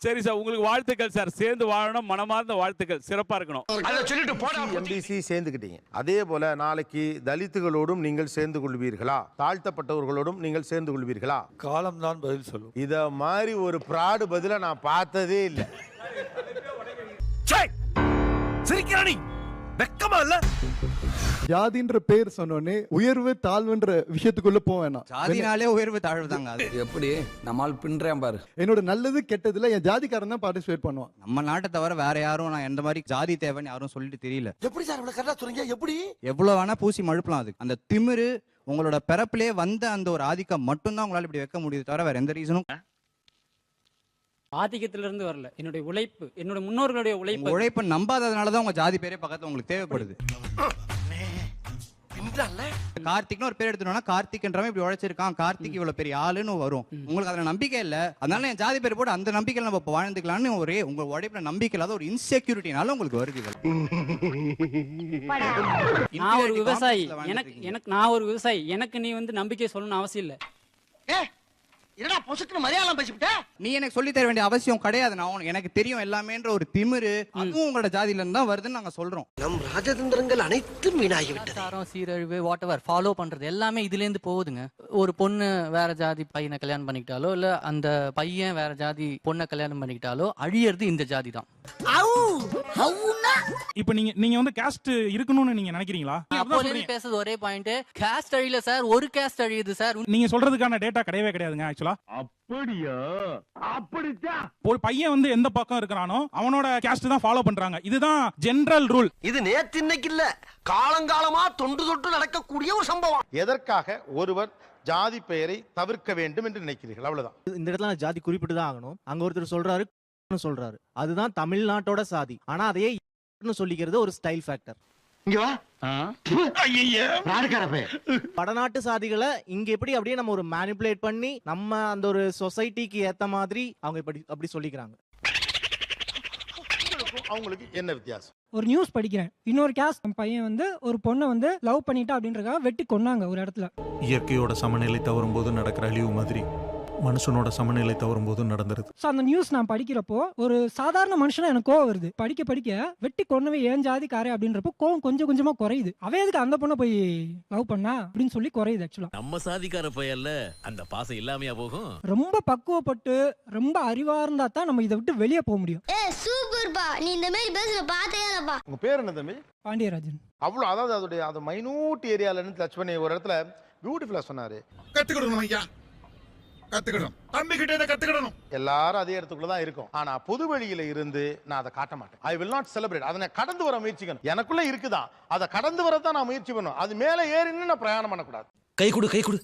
Speaker 18: சரி சார் உங்களுக்கு வாழ்த்துக்கள் சார். சேர்ந்து வாழணும் மனமார்ந்த வாழ்த்துக்கள். சிறப்பா இருக்கணும்.
Speaker 3: அத சொல்லிட்டு போடா
Speaker 12: எம்பிசி சேர்ந்துக்கிட்டீங்க அதே போல நாளைக்கு தலித்துகளோடும் நீங்கள் சேர்ந்து கொள்வீர்களா? தாழ்த்தப்பட்டவர்களோடும் நீங்கள் சேர்ந்து கொள்வீர்களா?
Speaker 19: காலம் தான் பதில் சொல்லும்.
Speaker 12: இத மாதிரி ஒரு ப்ராடு பதில நான் பார்த்ததே இல்லை.
Speaker 3: சிரிக்கிறானி வெக்கமா இல்ல?
Speaker 13: ஜாதின்ற பேர் சொன்னோடனே உயர்வு தாழ்வுன்ற விஷயத்துக்குள்ள போவேன்
Speaker 17: சாதினாலே உயர்வு தாழ்வு தாங்க அது
Speaker 18: எப்படி? நம்மால் பின்றேன் பாரு.
Speaker 13: என்னோட நல்லது கெட்டதுல என் ஜாதிக்காரன் தான் பார்ட்டிசிபேட் பண்ணுவான்.
Speaker 17: நம்ம நாட்டை தவிர வேற யாரும் நான் எந்த மாதிரி ஜாதி தேவைன்னு யாரும் சொல்லிட்டு தெரியல.
Speaker 3: எப்படி சார் இவ்வளவு கரெக்டா சொல்றீங்க? எப்படி?
Speaker 17: எவ்வளவு வேணா பூசி மழுப்பலாம் அதுக்கு அந்த திமிரு உங்களோட பிறப்பிலே வந்த அந்த ஒரு ஆதிக்கம் மட்டும்தான் உங்களால இப்படி வைக்க முடியுது தவிர வேற எந்த ரீசனும்
Speaker 18: ஆதிக்கத்திலிருந்து வரல. என்னுடைய உழைப்பு என்னோட முன்னோர்களுடைய
Speaker 17: உங்க உழைப்பை. நம்பாததுனால தான் உங்க ஜாதி பேரே பக்கத்துல உங்களுக்கு தேவைப்படுது. கார்த்திக்னு ஒரு பேர் எடுத்துட்டோம்னா கார்த்திக்ன்றவன் இப்படி உழைச்சிருக்கான். கார்த்திக் இவ்வளவு பெரிய ஆளுன்னு வரும். உங்களுக்கு அதுல நம்பிக்கை இல்ல. அதனால என் ஜாதி பேர் போட்டு அந்த நம்பிக்கையில நம்ம இப்ப வாழ்ந்துக்கலாம்னு ஒரே உங்க உழைப்புல நம்பிக்கை இல்லாத ஒரு இன்செக்யூரிட்டினால உங்களுக்கு வருது.
Speaker 18: நான் ஒரு விவசாயி. எனக்கு எனக்கு நான் ஒரு விவசாயி. எனக்கு நீ வந்து நம்பிக்கை சொல்லணும்னு அவசியம் இல்ல.
Speaker 3: என்னடா பொசுக்குன்னு மலையாளம் பேசிவிட்ட?
Speaker 17: நீ எனக்கு சொல்லி தர வேண்டிய அவசியம் கிடையாது நான் எனக்கு தெரியும் எல்லாமேன்ற ஒரு திமிரு அதுவும் உங்களோட ஜாதியில இருந்து தான் வருதுன்னு நாங்க சொல்றோம்.
Speaker 3: நம் ராஜதந்திரங்கள் அனைத்தும் வீணாகிவிட்டது.
Speaker 18: சாரம் சீரழிவு வாட் எவர் ஃபாலோ பண்றது எல்லாமே இதுல இருந்து போகுதுங்க. ஒரு பொண்ணு வேற ஜாதி பையனை கல்யாணம் பண்ணிக்கிட்டாலோ இல்ல அந்த பையன் வேற ஜாதி பொண்ணை கல்யாணம் பண்ணிக்கிட்டாலோ அழியறது இந்த ஜாதி தான்.
Speaker 13: இப்போ நீங்க நீங்க வந்து காஸ்ட் இருக்கணும்னு நீங்க நினைக்கிறீங்களா?
Speaker 18: பேசுறது ஒரே பாயிண்ட் கேஸ்ட் அழியல சார் ஒரு கேஸ்ட் அழியுது சார்
Speaker 13: நீங்க சொல்றதுக்கான டேட்டா கிடையவே கிடையாதுங்க ஆக்சுவலா
Speaker 3: அப்படியா? அப்படித்தான்
Speaker 13: ஒரு பையன் வந்து எந்த பக்கம் இருக்கிறானோ அவனோட காஸ்ட் தான் ஃபாலோ பண்றாங்க. இதுதான் ஜெனரல் ரூல்
Speaker 3: இது நேத்து இன்னைக்கு இல்ல. காலங்காலமா தொண்டு தொட்டு நடக்கக்கூடிய ஒரு சம்பவம்.
Speaker 12: எதற்காக ஒருவர் ஜாதி பெயரை தவிர்க்க வேண்டும் என்று நினைக்கிறீர்கள்? அவ்வளவுதான்.
Speaker 13: இந்த இடத்துல நான் ஜாதி குறிப்பிட்டு தான் ஆகணும். அங்க ஒருத்தர் சொல்றாரு சொல்றாரு. அதுதான் தமிழ்நாட்டோட சாதி. ஆனா அதையே சொல்லிக்கிறது ஒரு ஸ்டைல் ஃபேக்டர்
Speaker 3: இங்க வா.
Speaker 13: வடநாட்டு சாதிகளை இங்க எப்படி அப்படியே நம்ம ஒரு மேனிப்புலேட் பண்ணி நம்ம அந்த ஒரு சொசைட்டிக்கு ஏத்த மாதிரி அவங்க இப்படி அப்படி சொல்லிக்கிறாங்க.
Speaker 12: அவங்களுக்கு என்ன வித்தியாசம்?
Speaker 20: ஒரு நியூஸ் படிக்கிறேன். இன்னொரு கேஸ்ட் பையன் வந்து ஒரு பொண்ணை வந்து லவ் பண்ணிட்டா அப்படின்றக்காக வெட்டி கொன்னாங்க ஒரு இடத்துல.
Speaker 19: இயற்கையோட சமநிலை தவறும் போது நடக்கிற அழிவு மாதிரி. மனுஷனோட சமநிலை தவறும் போது நடந்துருது.
Speaker 20: ஸோ அந்த நியூஸ் நான் படிக்கிறப்போ ஒரு சாதாரண மனுஷனா எனக்கு கோவம் வருது. படிக்க படிக்க வெட்டி கொன்னவே ஏன் ஜாதி காரே அப்படின்றப்போ கோவம் கொஞ்சம் கொஞ்சமா குறையுது. அவன் எதுக்கு அந்த பொண்ணை போய் லவ் பண்ணா? அப்படின்னு சொல்லி குறையுது ஆக்சுவலா
Speaker 15: நம்ம சாதிக்கார பையல்ல அந்த பாசம் இல்லாமையா போகும்?
Speaker 20: ரொம்ப பக்குவப்பட்டு ரொம்ப அறிவா இருந்தா தான் நம்ம இதை விட்டு வெளியே போக முடியும்.
Speaker 21: ஏ சூப்பர்ப்பா நீ இந்த மாதிரி பேசுற பார்த்தே இல்லப்பா.
Speaker 12: உங்க பேர் என்ன தம்பி?
Speaker 20: பாண்டியராஜன்.
Speaker 12: அவ்வளோ அதாவது அதோடைய அது மைனூட் ஏரியால இருந்து டச் பண்ணி ஒரு இடத்துல பியூட்டிஃபுல்லா சொன்னாரு.
Speaker 3: கத்துக்கிடணும் ஐயா. கத்துக்கிடணும். தம்பி கிட்ட இதை கத்துக்கிடணும்.
Speaker 12: எல்லாரும் அதே இடத்துக்குள்ள தான் இருக்கும். ஆனா பொது வழியில இருந்து நான் அதை காட்ட மாட்டேன். ஐ வில் நாட் செலிப்ரேட் அதை நான் கடந்து வர முயற்சிக்கணும். எனக்குள்ள இருக்குதான் அதை கடந்து வர தான் நான் முயற்சி பண்ணணும். அது மேல ஏறின்னு நான் பிரயாணம் பண்ணக்கூடாது.
Speaker 15: கை கொடு கை கொடு.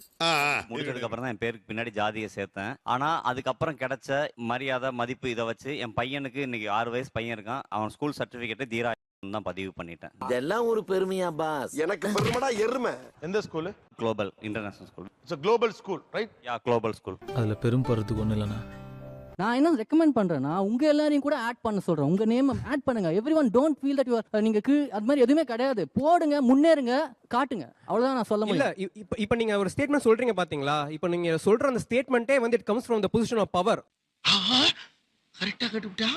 Speaker 22: முடிச்சதுக்கு அப்புறம் தான் என் பேருக்கு பின்னாடி ஜாதியை சேர்த்தேன். ஆனா அதுக்கப்புறம் கிடைச்ச மரியாதை மதிப்பு இதை வச்சு என் பையனுக்கு இன்னைக்கு ஆறு வயசு பையன் இருக்கான். அவன் ஸ்கூல் சர்டிபிகேட்டை தீரா தான் பதிவு பண்ணிட்டேன்.
Speaker 3: இதெல்லாம் ஒரு பெருமையா பாஸ். எனக்கு பெருமைடா எருமை.
Speaker 12: எந்த school
Speaker 22: global international school
Speaker 12: it's global school right
Speaker 22: yeah global school
Speaker 19: அதுல பெரும் பருத்துக்கு ஒண்ணு இல்லைண்ணா.
Speaker 18: நான் என்ன ரெக்கமெண்ட் பண்றேன்னா உங்க எல்லாரையும் கூட ஆட் பண்ண சொல்றேன். உங்க நேம் ஆட் பண்ணுங்க. Everyone don't feel that you நீங்க கீழ் அது மாதிரி எதுவுமே கிடையாது. போடுங்க முன்னேறுங்க காட்டுங்க. அவ்வளவுதான் நான் சொல்ல
Speaker 6: இல்ல
Speaker 18: முடியும்
Speaker 6: இப்போ இப்போ நீங்க ஒரு ஸ்டேட்மெண்ட் சொல்றீங்க பாத்தீங்களா? இப்போ நீங்க சொல்ற அந்த ஸ்டேட்மெண்ட்டே வந்து it comes from the position of power
Speaker 3: கரெக்டா கட்டுவிட்டா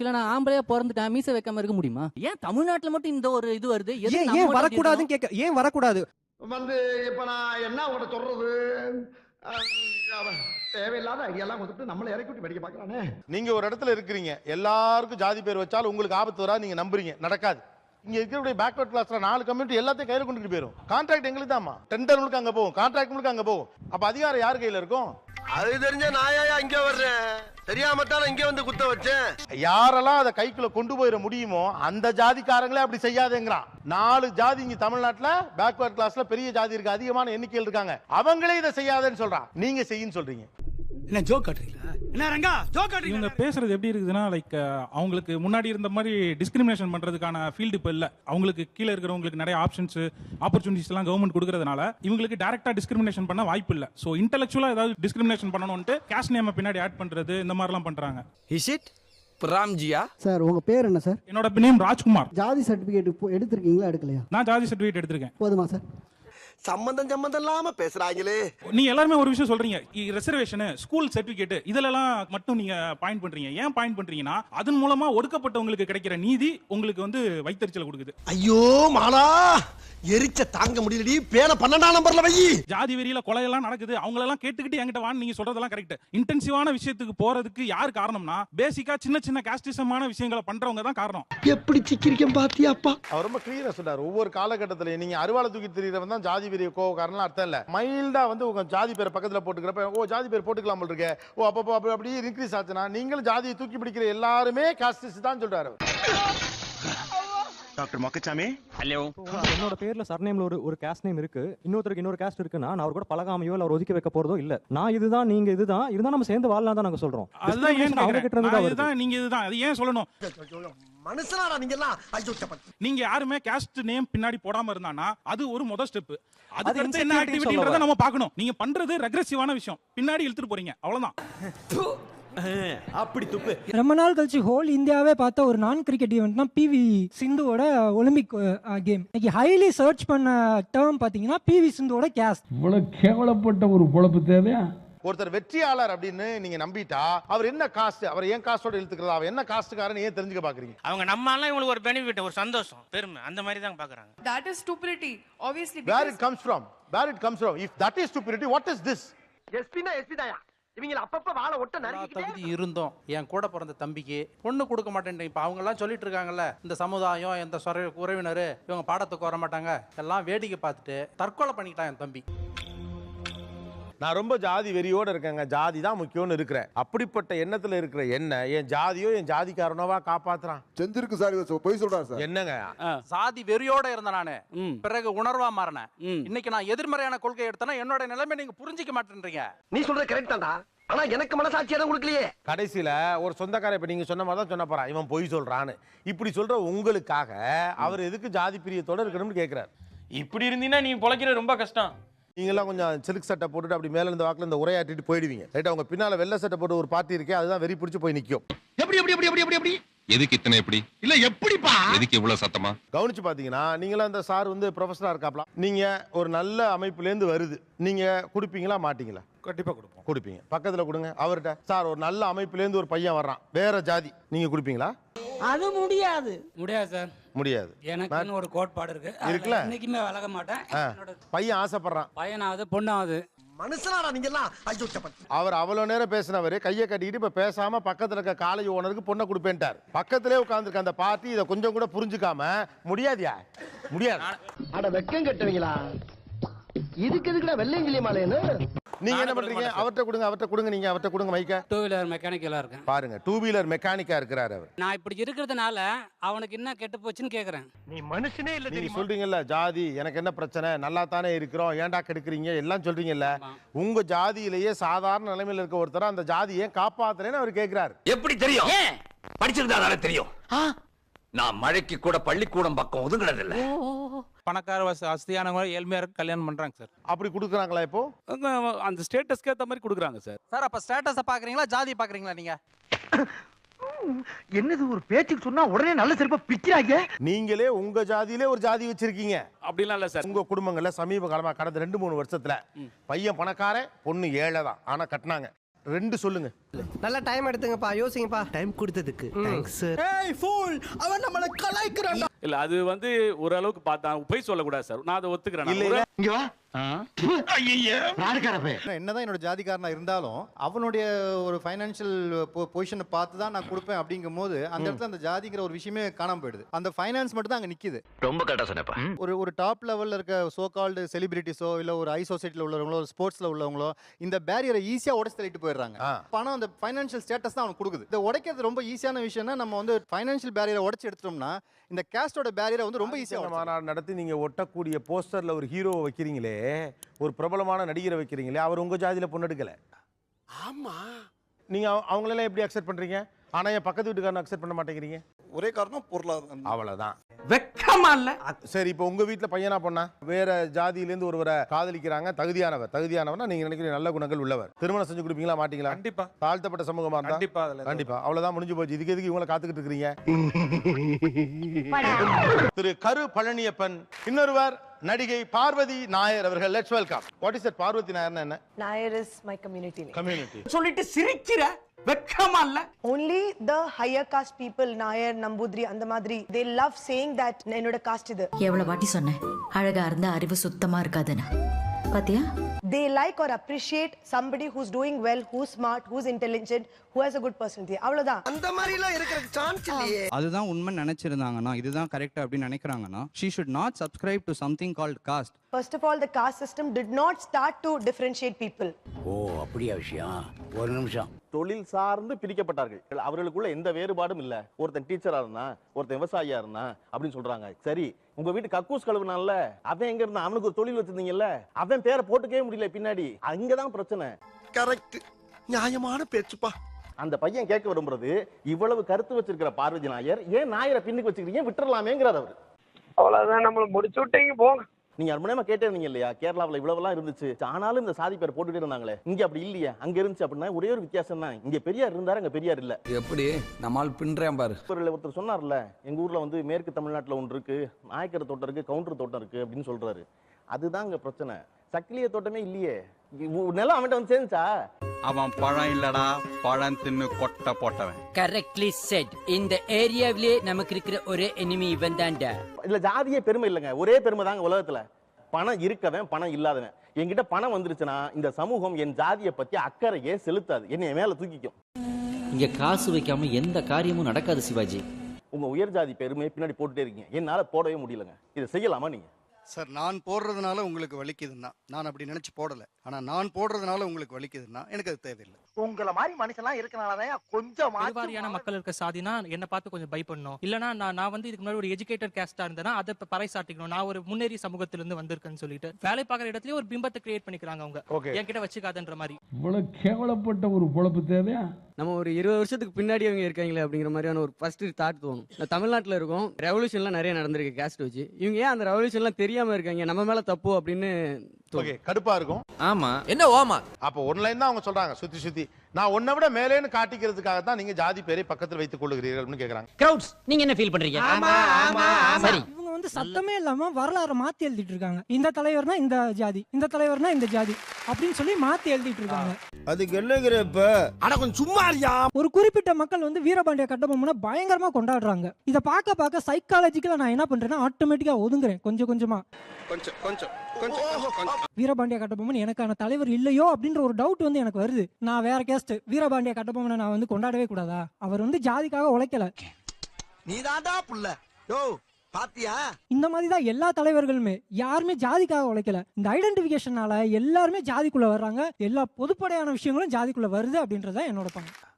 Speaker 18: ஆக்சுவலா நான் ஆம்பளையா பிறந்துட்டேன் மீசை வைக்காம இருக்க முடியுமா? ஏன் தமிழ்நாட்டுல மட்டும் இந்த ஒரு இது வருது?
Speaker 6: ஏன் வரக்கூடாதுன்னு கேட்க ஏன் வரக்கூடாது?
Speaker 3: வந்து இப்ப நான் என்ன உங்கள்ட்ட சொல்றது? தேவையில்லாத ஐடியாலாம் கொடுத்துட்டு நம்மளை இறக்கி விட்டு படிக்க பாக்குறானே
Speaker 12: நீங்க ஒரு இடத்துல இருக்கிறீங்க. எல்லாருக்கும் ஜாதி பேர் வச்சாலும் உங்களுக்கு ஆபத்து வராது நீங்க நம்புறீங்க. நடக்காது. இங்க இருக்கிற பேக்வர்ட் கிளாஸ்ல நாலு கம்யூனிட்டி எல்லாத்தையும் கையில கொண்டுட்டு போயிரும். கான்ட்ராக்ட் எங்களுக்கு தான்மா. டெண்டர் முழுக்க அங்க போகும். கான்ட்ராக்ட் முழுக்க அங்க போகும். அப்ப அதிகாரம் யார் கையில இருக்கும்?
Speaker 3: அது தெரிஞ்ச நாயா இங்க வர்றேன்? தெரியாமத்தால இங்க வந்து குத்த வச்சேன்?
Speaker 12: யாரெல்லாம் அதை கைக்குள்ள கொண்டு போயிட முடியுமோ அந்த ஜாதிக்காரங்களே அப்படி செய்யாதேங்கிறான். நாலு ஜாதி இங்க தமிழ்நாட்டுல பேக்வர்ட் கிளாஸ்ல பெரிய ஜாதி இருக்கு அதிகமான எண்ணிக்கையில் இருக்காங்க. அவங்களே இதை செய்யாதேன்னு சொல்றான். நீங்க செய்யுன்னு சொல்றீங்க.
Speaker 2: என்ன ஜோக் காட்டுறீங்களா என்ன ரங்கா ஜோக்
Speaker 23: இவங்க பேசுறது எப்படி இருக்குதுன்னா லைக் அவங்களுக்கு முன்னாடி இருந்த மாதிரி டிஸ்கிரிமினேஷன் பண்றதுக்கான ஃபீல்டு இப்போ இல்ல. அவங்களுக்கு கீழே இருக்கிறவங்களுக்கு நிறைய ஆப்ஷன்ஸ் ஆப்பர்ச்சுனிட்டிஸ் எல்லாம் கவர்மெண்ட் கொடுக்கறதுனால இவங்களுக்கு டைரக்டா டிஸ்கிரிமினேஷன் பண்ண வாய்ப்பு இல்ல. ஸோ இன்டெலக்சுவலா ஏதாவது டிஸ்கிரிமினேஷன் பண்ணணும்ட்டு கேஷ் நேம பின்னாடி ஆட் பண்றது இந்த மாதிரிலாம் பண்றாங்க.
Speaker 2: இஸ் இட் ராம்ஜியா
Speaker 20: சார் உங்க பேர் என்ன சார்
Speaker 23: என்னோட நேம் ராஜ்குமார்.
Speaker 20: ஜாதி சர்டிபிகேட் எடுத்திருக்கீங்களா எடுக்கலையா?
Speaker 23: நான் ஜாதி சர்டிஃபிகேட் எடுத்திருக்கேன்.
Speaker 20: போதுமா சார்
Speaker 3: சம்பந்தம் சம்பந்தம் இல்லாம பேசுறாங்களே.
Speaker 23: நீங்க எல்லாருமே ஒரு விஷயம் சொல்றீங்க. ரிசர்வேஷன் ஸ்கூல் சர்டிபிகேட் இதெல்லாம் மட்டும் நீங்க பாயிண்ட் பண்றீங்க. ஏன் பாயிண்ட் பண்றீங்கன்னா அதன் மூலமா ஒடுக்கப்பட்டவங்களுக்கு கிடைக்கிற நீதி உங்களுக்கு வந்து வைத்தறிச்சல் கொடுக்குது.
Speaker 3: ஐயோ மாலா! எரிச்ச தாங்க முடியலடி. பேன பன்னெண்டாம் நம்பர்ல வை.
Speaker 23: ஜாதி வெறியில கொலையெல்லாம் நடக்குது. அவங்களெல்லாம் கேட்டுக்கிட்டு என்கிட்ட வான்னு நீங்க சொல்றதெல்லாம் கரெக்ட் இன்டென்சிவான விஷயத்துக்கு போறதுக்கு யார் காரணம்னா பேசிக்கா சின்ன சின்ன காஸ்டிசமான விஷயங்களை பண்றவங்க தான் காரணம்.
Speaker 3: எப்படி சிக்கிரிக்கம் பாத்தியாப்பா
Speaker 12: அவர் ரொம்ப கிளியரா சொல்றாரு. ஒவ்வொரு காலகட்டத்துல நீங்க அருவாளை தூக்கி தெரியறவன் தான் ஜாதி பெரிய கோவக்காரன்லாம் அர்த்தம் இல்ல. மைல்டா வந்து உங்க ஜாதி பேரை பக்கத்துல போட்டுக்கிறப்ப ஓ ஜாதி பேர் போட்டுக்கலாம் இருக்கே. ஓ அப்பப்போ அப்படி அப்படியே இன்க்ரீஸ் ஆச்சுன்னா நீங்களும் ஜாதியை தூக்கி பிடிக்கிற எல்லாருமே காஸ்டிஸ் தான் சொல்றாரு.
Speaker 24: டாக்டர் மொக்கச்சாமி?
Speaker 22: ஹலோ
Speaker 25: என்னோட பேர்ல சர்நேம்ல ஒரு ஒரு கேஸ்ட் நேம் இருக்கு. இன்னொருத்தருக்கு இன்னொரு கேஸ்ட் இருக்குன்னா நான் அவர் கூட பழகாமையோ இல்ல அவர் ஒதுக்கி வைக்க போறதோ இல்ல. நான் இதுதான் நீங்க இதுதான் இருந்தா நம்ம சேர்ந்து வாழலாம் தான் நாங்க சொல்றோம்.
Speaker 23: அதுதான்
Speaker 25: அவங்க கிட்ட. இருந்து தான்
Speaker 23: நான்
Speaker 25: வருது.
Speaker 23: இதுதான் நீங்க இதுதான். அது ஏன் சொல்லணும்?
Speaker 3: மனுஷனாடா நீங்க எல்லாம் ஐயோ
Speaker 23: நீங்க யாருமே காஸ்ட் நேம் பின்னாடி போடாம இருந்தானா அது ஒரு முதல் ஸ்டெப் அதுக்கு அடுத்து என்ன ஆக்டிவிட்டின்றத நம்ம பார்க்கணும். நீங்க பண்றது ரெக்ரெசிவான விஷயம். பின்னாடி இழுத்துட்டு போறீங்க. அவ்வளவுதான்.
Speaker 2: அப்படி துப்பு.
Speaker 20: ரொம்ப நாள் கழிச்சு ஹோல் இந்தியாவே பார்த்த ஒரு நான் கிரிக்கெட் ஈவெண்ட்னா பிவி சிந்துவோட ஒலிம்பிக் கேம் இன்னைக்கு ஹைலி சர்ச் பண்ண டேர்ம் பாத்தீங்கன்னா பிவி சிந்துவோட கேஸ்ட்
Speaker 26: இவ்வளவு கேவலப்பட்ட ஒரு பொழப்பு தேவையா?
Speaker 12: ஒருத்தர் வெற்றியாளர் அப்படின்னு நீங்க நம்பிட்டா அவர் என்ன காஸ்ட் அவர் ஏன் காஸ்டோட இழுத்துக்கிறதா? அவர் என்ன காஸ்ட்டுக்காரன்னு ஏன் தெரிஞ்சுக்க பாக்குறீங்க?
Speaker 2: அவங்க நம்மளால இவங்களுக்கு ஒரு பெனிஃபிட் ஒரு சந்தோஷம் பெருமை அந்த மாதிரி தான் பாக்குறாங்க.
Speaker 8: That is stupidity. Obviously,
Speaker 12: where it comes from where it comes from if that is stupidity what is this
Speaker 3: எஸ்பினா SP தாயா இவங்க அப்பப்ப வாழ ஒட்ட நறுக்கிட்டே
Speaker 2: தகுதி இருந்தோம். என் கூட பிறந்த தம்பிக்கு பொண்ணு கொடுக்க மாட்டேன் இப்ப அவங்க எல்லாம் சொல்லிட்டு இருக்காங்கல்ல இந்த சமுதாயம் இந்த சொர உறவினர் இவங்க பாடத்துக்கு வர மாட்டாங்க எல்லாம் வேடிக்கை பார்த்துட்டு தற்கொலை பண்ணிக்கிட்டான் என் தம்பி.
Speaker 12: நான் ரொம்ப ஜாதி வெறியோட இருக்கேங்க. ஜாதி தான் முக்கியம்னு இருக்கிறேன். அப்படிப்பட்ட எண்ணத்துல இருக்கிற என்ன என் ஜாதியோ என் ஜாதிக்காரனோவா காப்பாத்துறான்.
Speaker 27: செஞ்சிருக்கு சார் பொய் சொல்றாரு சார்.
Speaker 12: என்னங்க?
Speaker 2: சாதி வெறியோட இருந்த நானு. பிறகு உணர்வா மாறினேன். இன்னைக்கு நான் எதிர்மறையான கொள்கை எடுத்தேன்னா என்னோட நிலைமை நீங்க புரிஞ்சிக்க மாட்டேன்றீங்க.
Speaker 3: நீ சொல்றது கரெக்ட் தான்டா. ஆனா எனக்கு மனசாட்சி இடம் கொடுக்கலையே.
Speaker 12: கடைசியில ஒரு சொந்தக்கார இப்ப நீங்க சொன்ன மாதிரி தான் சொன்ன போறான். இவன் பொய் சொல்றான்னு. இப்படி சொல்ற உங்களுக்காக அவர் எதுக்கு ஜாதி பிரியத்தோட இருக்கணும்னு கேக்குறாரு.
Speaker 2: இப்படி இருந்தீங்கன்னா நீ பொழைக்கிறது ரொம்ப கஷ்டம்.
Speaker 12: நீங்களாம் கொஞ்சம் சில்க் சட்டை போட்டுட்டு அப்படி மேல இருந்த வாக்குல இந்த உரையாட்டிட்டு போயிடுவீங்க. ரைட் அவங்க பின்னால வெள்ளை சட்டை போட்டு ஒரு பார்ட்டி இருக்கே அதுதான் வெறி பிடிச்சு போய் நிக்கும்.
Speaker 3: எப்படி எப்படி எப்படி எப்படி எப்படி எப்படி?
Speaker 15: எதுக்கு இத்தனை எப்படி?
Speaker 3: இல்ல எப்படிப்பா?
Speaker 15: எதுக்கு இவ்வளவு சத்தமா?
Speaker 12: கவனிச்சு பாத்தீங்கன்னா நீங்களாம் அந்த சார் வந்து ப்ரொஃபஸரா இருக்காப்லாம் நீங்க ஒரு நல்ல அமைப்புல இருந்து வருது. நீங்க கொடுப்பீங்களா மாட்டீங்களா?
Speaker 16: கண்டிப்பா கொடுப்போம்.
Speaker 12: கொடுப்பீங்க. பக்கத்துல கொடுங்க. அவர்கிட்ட சார் ஒரு நல்ல அமைப்புலேருந்து ஒரு பையன் வர்றான். வேற ஜாதி. நீங்க கொடுப்பீங்களா?
Speaker 28: அது முடியாது.
Speaker 29: முடியாது சார்.
Speaker 12: முடியாது.
Speaker 29: எனக்குன்னு ஒரு கோட்பாடு இருக்கு.
Speaker 12: இருக்குல்ல?
Speaker 29: என்னைக்குமே விலக மாட்டேன்.
Speaker 12: பையன் ஆசைப்படுறான்.
Speaker 29: பையனாவது பொண்ணாவது.
Speaker 3: மனுஷனாடா நீங்க எல்லாம்
Speaker 12: அவர் அவ்வளோ நேரம் பேசினவர் கையை கட்டிக்கிட்டு இப்போ பேசாம பக்கத்துல இருக்க காலேஜ் ஓனருக்கு பொண்ணை கொடுப்பேன்ட்டார். பக்கத்திலே உட்காந்துருக்க அந்த பார்ட்டி இதை கொஞ்சம் கூட புரிஞ்சுக்காம முடியாதியா? முடியாது.
Speaker 3: அட வெக்கம் கட்டுவீங்களா? இதுக்கு எதுக்குடா வெள்ளையங்கிலி மாலைன்னு
Speaker 12: நீங்க என்ன பண்றீங்க? அவர்கிட்ட கொடுங்க அவர்கிட்ட கொடுங்க நீங்க அவர்கிட்ட கொடுங்க மைக்க.
Speaker 29: டூ வீலர் மெக்கானிக்கலாக இருக்கேன்.
Speaker 12: பாருங்க டூ வீலர் மெக்கானிக்கா இருக்கிறாரு அவர்.
Speaker 29: நான் இப்படி இருக்கிறதுனால அவனுக்கு என்ன கெட்டு போச்சுன்னு கேட்குறேன்
Speaker 3: நீ மனுஷனே இல்ல
Speaker 12: நீங்க சொல்றீங்கல்ல ஜாதி எனக்கு என்ன பிரச்சனை? நல்லா தானே இருக்கிறோம் ஏன்டா கெடுக்குறீங்க? எல்லாம் சொல்றீங்கல்ல. உங்க ஜாதியிலேயே சாதாரண நிலைமையில இருக்க ஒருத்தர் அந்த ஜாதியை காப்பாத்துறேன்னு அவர் கேக்குறாரு.
Speaker 30: எப்படி தெரியும்? படிச்சிருந்தா தெரியும். நான் மழைக்கு கூட பள்ளிக்கூடம் பக்கம் ஒதுங்கினது இல்ல
Speaker 23: பணக்கார வச வசதியானவங்க ஏழ்மையாக கல்யாணம் பண்ணுறாங்க சார்.
Speaker 12: அப்படி கொடுக்குறாங்களா இப்போ?
Speaker 23: அந்த ஸ்டேட்டஸ்க்கு ஏற்ற மாதிரி கொடுக்குறாங்க சார்.
Speaker 2: சார் அப்ப ஸ்டேட்டஸை பாக்குறீங்களா ஜாதி பாக்குறீங்களா நீங்க?
Speaker 3: என்னது ஒரு பேச்சுக்கு சொன்னா உடனே நல்ல சிறப்பா பிக்கிறாங்க
Speaker 12: நீங்களே உங்க ஜாதியிலே ஒரு ஜாதி வச்சிருக்கீங்க.
Speaker 23: அப்படிலாம் இல்லை சார்.
Speaker 12: உங்க குடும்பங்கள்ல சமீப காலமா கடந்த ரெண்டு மூணு வருஷத்துல பையன் பணக்காரன் பொண்ணு ஏழை தான். ஆனா கட்டினாங்க. ரெண்டு சொல்லுங்க.
Speaker 6: நல்லா டைம் எடுத்துங்கப்பா யோசிங்கப்பா. டைம் கொடுத்ததுக்கு தேங்க்ஸ் சார்
Speaker 28: ஏய் ஃபூல் அவன் நம்மள கலாய்க்கிறான்
Speaker 23: இல்ல அது வந்து ஓரளவுக்கு பார்த்தா பொய் சொல்லக்கூடாது சார். நான் அதை ஒத்துக்கிறேன்.
Speaker 12: இல்ல,
Speaker 25: என்னதான் என்னோட ஜாதிக்காரனா இருந்தாலும் அவனுடைய ஒரு ஃபைனான்சியல் பொசிஷனை பார்த்து தான் நான் கொடுப்பேன் அப்படிங்கும் போது அந்த இடத்துல அந்த ஜாதிங்கிற ஒரு விஷயமே காணாம போயிடுது. அந்த ஃபைனான்ஸ் மட்டும் தான் அங்க நிக்குது.
Speaker 30: ரொம்ப கரெக்டா சொன்னப்பா
Speaker 25: ஒரு ஒரு டாப் லெவல்ல இருக்க சோ கால்டு செலிபிரிட்டிஸோ இல்ல ஒரு ஹை சொசைட்டில உள்ளவங்களோ ஒரு ஸ்போர்ட்ஸ்ல உள்ளவங்களோ இந்த பேரியரை ஈஸியா உடைச்சு தள்ளிட்டு போயிடுறாங்க. பணம் அந்த ஃபைனான்சியல் ஸ்டேட்டஸ் தான் அவனுக்கு கொடுக்குது. இதை உடைக்கிறது ரொம்ப ஈஸியான விஷயம்னா நம்ம வந்து ஃபைனான்சியல் பேரியரை உடைச்சு எடுத்துட்டோம்னா இந்த கேஸ்டோட பேரியரை வந்து ரொம்ப ஈஸியா
Speaker 12: மாநாடு நடத்தி நீங்க ஒட்டக்கூடிய போஸ்டர்ல ஒரு ஹீரோவை வைக்கிறீங்களே. ஒரு பிரபலமான நடிகரை வைக்கிறீங்களே அவர் உங்க ஜாதியில பொண்ணு எடுக்கல.
Speaker 3: ஆமா.
Speaker 12: நீங்க அவ- அவங்களெல்லாம் எப்படி அக்செப்ட் பண்றீங்க? ஆனா என் பக்கத்து வீட்டுக்காரன் அக்செப்ட் பண்ண மாட்டேங்கிறீங்க?
Speaker 26: ஒரே காரணம் பொருளாதாரம்
Speaker 12: அவ்வளவுதான்.
Speaker 28: வெக்கமா இல்ல?
Speaker 12: சரி இப்போ உங்க வீட்ல பையனா பொண்ணா? வேற ஜாதியிலேருந்து ஒருவரை காதலிக்கிறாங்க தகுதியானவர். தகுதியானவர்னா நீங்க நினைக்கிற நல்ல குணங்கள் உள்ளவர். திருமணம் செஞ்சு கொடுப்பீங்களா மாட்டீங்களா?
Speaker 16: கண்டிப்பா.
Speaker 12: தாழ்த்தப்பட்ட சமூகமா இருந்தா?
Speaker 16: கண்டிப்பா
Speaker 12: கண்டிப்பா. அவ்வளவுதான் முடிஞ்சு போச்சு. இதுக்கு எதுக்கு இவங்கள காத்துக்கிட்டு இருக்கிறீங்க? திரு கரு பழனியப்பன். இன்னொருவர். நடிகை பார்வதி நாயர் அவர்கள் let's welcome what is that Parvathy நாயர்னா என்ன?
Speaker 31: is my community name.
Speaker 12: Community
Speaker 28: சொல்லிட்டு சிரிக்கிற வெக்கமா இல்ல
Speaker 31: Only the higher caste people, Nair, Nambudri, அந்த மாதிரி they love saying that என்னோட caste இது.
Speaker 32: எவ்வளவு வாட்டி சொன்னேன் அழகா இருந்தா அறிவு சுத்தமா இருக்காதுன்னு பாத்தியா
Speaker 31: They like or appreciate somebody who's doing well, who's smart, who's intelligent, who has a good personality. அவ்வளவுதான்.
Speaker 3: அந்த மாதிரி எல்லாம் இருக்கிற சான்ஸ் இல்லையே
Speaker 33: அதுதான் உண்மை நினைச்சிருந்தாங்கன்னா இதுதான் கரெக்ட் அப்படின்னு நினைக்கிறாங்கன்னா she should not subscribe to something called caste
Speaker 31: First of all, the caste system did not start to differentiate people.
Speaker 30: ஓ அப்படியா விஷயம் ஒரு நிமிஷம்
Speaker 34: தொழில் சார்ந்து பிரிக்கப்பட்டார்கள். அவர்களுக்குள்ள எந்த வேறுபாடும் இல்ல. ஒருத்தன் டீச்சரா இருந்தா ஒருத்தன் விவசாயியா இருந்தா அப்படின்னு சொல்றாங்க. சரி உங்க வீட்டு கக்கூஸ் கழுவுனான்ல அவன் எங்க இருந்தான்? அவனுக்கு ஒரு தொழில் வச்சிருந்தீங்கல்ல அவன் பேரை போட்டுக்கவே முடியல பின்னாடி. அங்கதான் பிரச்சனை.
Speaker 3: கரெக்ட் நியாயமான பேச்சுப்பா.
Speaker 34: அந்த பையன் கேட்க விரும்புறது இவ்வளவு கருத்து வச்சிருக்கிற பார்வதி நாயர் ஏன் நாயரை பின்னுக்கு வச்சுக்கிறீங்க? விட்டுறலாமேங்கிறார் அவர்.
Speaker 35: அவ்வளவுதான் நம்மள முடிச்சு விட்டீங்க போங்க.
Speaker 34: நீங்க அது மூலமா கேட்டே இருந்தீங்க இல்லையா? கேரளாவுல இவ்வளவுலாம் இருந்துச்சு. ஆனாலும் இந்த சாதி பேர் போட்டுட்டே இருந்தாங்களே. இங்க அப்படி இல்லையா. அங்க இருந்துச்சு அப்படின்னா ஒரே ஒரு வித்தியாசம் தான் இங்க பெரியார் இருந்தாரு அங்க பெரியார் இல்ல?
Speaker 30: எப்படி? நம்மால் பின்றேன் பாரு.
Speaker 34: ஒருத்தர் சொன்னார்ல எங்க ஊர்ல வந்து மேற்கு தமிழ்நாட்டுல ஒன்று இருக்கு நாயக்கர் தோட்டம் இருக்கு கவுண்டர் தோட்டம் இருக்கு அப்படின்னு சொல்றாரு. அதுதான் இங்க பிரச்சனை. சக்கிலிய தோட்டமே இல்லையே. நிலம் அவன்கிட்ட வந்து சேர்ந்துச்சா?
Speaker 36: அவன் பழம் இல்லடா பழம் தின்னு கொட்டை போட்டவன்.
Speaker 37: கரெக்ட்லி செட் இந்த ஏரியாவிலே நமக்கு இருக்கிற ஒரே எனிமி இவன் தான்டா
Speaker 34: இதுல ஜாதியே பெருமை இல்லைங்க. ஒரே பெருமை தாங்க உலகத்துல. பணம் இருக்கவன் பணம் இல்லாதவன். என்கிட்ட பணம் வந்துருச்சுன்னா இந்த சமூகம் என் ஜாதியை பத்தி அக்கறையே செலுத்தாது. என்னைய மேல தூக்கிக்கும்.
Speaker 37: இங்க காசு வைக்காம எந்த காரியமும் நடக்காது சிவாஜி.
Speaker 34: உங்க உயர் ஜாதி பெருமையை பின்னாடி போட்டுட்டே இருக்கீங்க. என்னால போடவே முடியலங்க. இதை செய்யலாமா நீங்க?
Speaker 38: சார் நான் போடுறதுனால உங்களுக்கு வலிக்குதுன்னா நான் அப்படி நினைச்சு போடல. ஆனா நான் போடுறதுனால உங்களுக்கு வலிக்குதுன்னா எனக்கு அது தேவையில்லை.
Speaker 3: உங்களை மாதிரி மனுஷன்லாம் இருக்கனாலதான் கொஞ்சம்
Speaker 39: பெருவாரியான மக்கள் இருக்க சாதினா என்ன பார்த்து கொஞ்சம் பயப்படணும். இல்லனா நான் நான் வந்து இதுக்கு முன்னாடி ஒரு எஜுகேட்டட் கேஸ்டா இருந்தேன்னா அதை இப்ப பறைசாட்டிக்கணும் நான் ஒரு முன்னேறி சமூகத்திலிருந்து வந்திருக்கேன்னு சொல்லிட்டு வேலை பார்க்குற இடத்துலயே ஒரு பிம்பத்தை கிரியேட் பண்ணிக்கிறாங்க அவங்க.
Speaker 12: Okay.
Speaker 39: என்கிட்ட வச்சுக்காதன்ற மாதிரி.
Speaker 26: இவ்வளவு கேவலப்பட்ட ஒரு பொழப்பு தேவையா?
Speaker 40: நம்ம ஒரு இருபது வருஷத்துக்கு பின்னாடி அவங்க இருக்காங்களே அப்படிங்கிற மாதிரியான ஒரு ஃபர்ஸ்ட் தாட் தோணும். தமிழ்நாட்டில் இருக்கோம் ரெவல்யூஷன்லாம் நிறைய நடந்திருக்கு கேஸ்ட் வச்சு. இவங்க ஏன் அந்த ரெவல்யூஷன்லாம் தெரியாம இருக்காங்க? நம்ம மேல தப்பு அப்படின்னு
Speaker 12: ஓகே கடுப்பா இருக்கும்.
Speaker 37: ஆமா.
Speaker 12: என்ன ஓமா? அப்போ ஒன்லைன் தான் அவங்க சொல்றாங்க சுத்தி சுத்தி. நான் உன்னை விட மேலேன்னு காட்டிக்கிறதுக்காக தான் நீங்க ஜாதி பேரை பக்கத்தில் வைத்துக் கொள்ளுகிறீர்கள்னு கேக்குறாங்க.
Speaker 37: கிரவுட்ஸ் நீங்க என்ன ஃபீல் பண்றீங்க?
Speaker 28: ஆமா, ஆமா.
Speaker 37: சரி.
Speaker 20: வந்து சத்தமே இல்லாம வரலாறு மாத்தி எழுதிட்டு இருக்காங்க. இந்த தலைவர்னா இந்த ஜாதி இந்த தலைவர்னா இந்த ஜாதி அப்படின்னு சொல்லி மாத்தி எழுதிட்டு இருக்காங்க.
Speaker 1: அதுக்கு என்னங்கிறப்ப ஆனா கொஞ்சம் சும்மா இருக்கியா
Speaker 20: ஒரு குறிப்பிட்ட மக்கள் வந்து வீரபாண்டிய கட்டபொம்மனை பயங்கரமா கொண்டாடுறாங்க. இதை பார்க்க பார்க்க சைக்காலஜிக்கலா நான் என்ன பண்றேன்னா ஆட்டோமேட்டிக்கா ஒதுங்குறேன் கொஞ்சம் கொஞ்சமா.
Speaker 1: கொஞ்சம் கொஞ்சம்
Speaker 20: வீரபாண்டிய கட்டபொம்மன் எனக்கான தலைவர் இல்லையோ அப்படின்ற ஒரு டவுட் வந்து எனக்கு வருது. நான் வேற கேஸ்ட் வீரபாண்டிய கட்டபொம்மனை நான் வந்து கொண்டாடவே கூடாதா? அவர் வந்து ஜாதிக்காக உழைக்கல.
Speaker 1: நீ தாண்டா புள்ள. யோ பாத்தியா?
Speaker 20: இந்த மாதிரி தான் எல்லா தலைவர்களுமே யாருமே ஜாதிக்காக உழைக்கல. இந்த ஐடென்டிஃபிகேஷனால எல்லாருமே ஜாதிக்குள்ள வர்றாங்க. எல்லா பொதுப்படையான விஷயங்களும் ஜாதிக்குள்ள வருது அப்படின்றத என்னோட பங்கு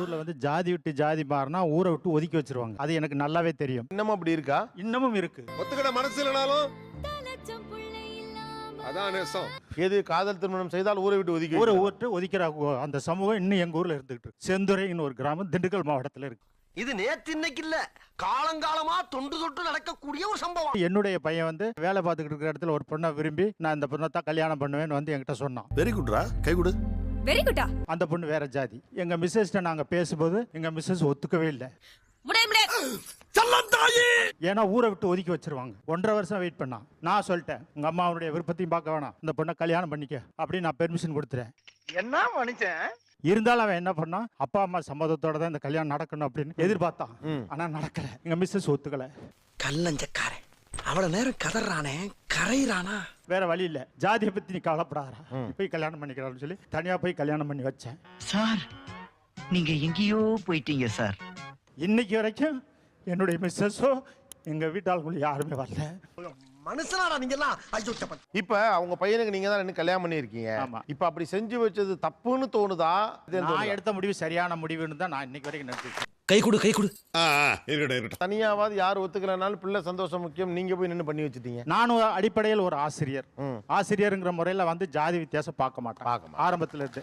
Speaker 41: ஊர்ல வந்து ஜாதி விட்டு ஜாதி மாறினா ஊரை விட்டு ஒதுக்கி வச்சிருவாங்க. அது எனக்கு நல்லாவே தெரியும்.
Speaker 12: இன்னமும் அப்படி இருக்கா?
Speaker 41: இன்னமும் இருக்கு.
Speaker 1: ஒத்துக்கிட மனசு இல்லனாலும்? அதான் நேசம்.
Speaker 12: எது காதல் திருமணம் செய்தால் ஊரை விட்டு ஒதுக்கி
Speaker 41: ஊரை. விட்டு ஒதுக்கிற அந்த சமூகம் இன்னும் எங்க ஊர்ல இருந்துகிட்டு இருக்கு. செந்துறைன்னு ஒரு கிராமம் திண்டுக்கல் மாவட்டத்துல இருக்கு.
Speaker 1: இது நேத்து இன்னைக்கு இல்ல. காலங்காலமா தொன்று தொட்டு நடக்கக்கூடிய ஒரு சம்பவம்.
Speaker 41: என்னுடைய பையன் வந்து வேலை பார்த்துக்கிட்டு இருக்கிற இடத்துல ஒரு பொண்ணை விரும்பி நான் இந்த பொண்ணை தான் கல்யாணம் பண்ணுவேன்னு வந்து என்கிட்ட சொன்னான்.
Speaker 1: வெரி குட்ரா கை கொடு.
Speaker 42: வெரி குட்டா
Speaker 41: அந்த பொண்ணு வேற ஜாதி. எங்க மிஸ்ஸஸ்ட்ட நாங்க பேசும்போது எங்க மிஸ்ஸஸ் ஒத்துக்கவே இல்லை. ஏன்னா ஊரை விட்டு ஒதுக்கி வச்சிருவாங்க. ஒன்றரை வருஷம் வெயிட் பண்ணான். நான் சொல்லிட்டேன் உங்க அம்மாவுடைய விருப்பத்தையும் பார்க்க வேணாம். இந்த பொண்ணை கல்யாணம் பண்ணிக்க. அப்படின்னு நான் பெர்மிஷன் கொடுத்துறேன்
Speaker 1: என்ன மனுஷன்?
Speaker 41: இருந்தாலும் அவன் என்ன பண்ணான்? அப்பா அம்மா சம்மதத்தோட தான் இந்த கல்யாணம் நடக்கணும் அப்படின்னு எதிர்பார்த்தான். ஆனா நடக்கல. எங்க மிஸ்ஸஸ் ஒத்துக்கல.
Speaker 1: கல்லஞ்சக்காரன். அவ்வளவு நேரம் கதறானே கரையிறானா?
Speaker 41: வேற வழி இல்ல. ஜாதியை பத்தி நீ கவலைப்படாதா போய் கல்யாணம் பண்ணிக்கிறான்னு சொல்லி தனியா போய் கல்யாணம் பண்ணி வச்சேன்.
Speaker 43: சார் நீங்க எங்கேயோ போயிட்டீங்க சார்.
Speaker 41: இன்னைக்கு வரைக்கும் என்னுடைய மிஸ்ஸஸோ எங்க வீட்டாளுக்குள்ள யாருமே வரல.
Speaker 1: மனுஷனாடா நீங்க எல்லாம் ஐயோ சப்ப.
Speaker 12: இப்ப அவங்க பையனுக்கு நீங்க தான் நின்னு கல்யாணம் பண்ணியிருக்கீங்க. இப்ப அப்படி செஞ்சு வச்சது தப்புன்னு தோணுதா? இது
Speaker 41: நான்? எடுத்த முடிவு சரியான முடிவுன்னு தான் நான் இன்னைக்கு வரைக்கும் நினைச்சிருக்கேன்
Speaker 1: கை கொடு கை கொடு. இருக்கட்டும் இருக்கட்டும்.
Speaker 12: தனியாவது யார் ஒத்துக்கலனாலும் பிள்ளை சந்தோஷம் முக்கியம். நீங்க போய் நின்னு பண்ணி வச்சிட்டீங்க.
Speaker 41: நானும் அடிப்படையில் ஒரு ஆசிரியர். ஆசிரியருங்கிற முறையில வந்து ஜாதி வித்தியாசம் பார்க்க மாட்டேன். ஆரம்பத்துல இருந்து.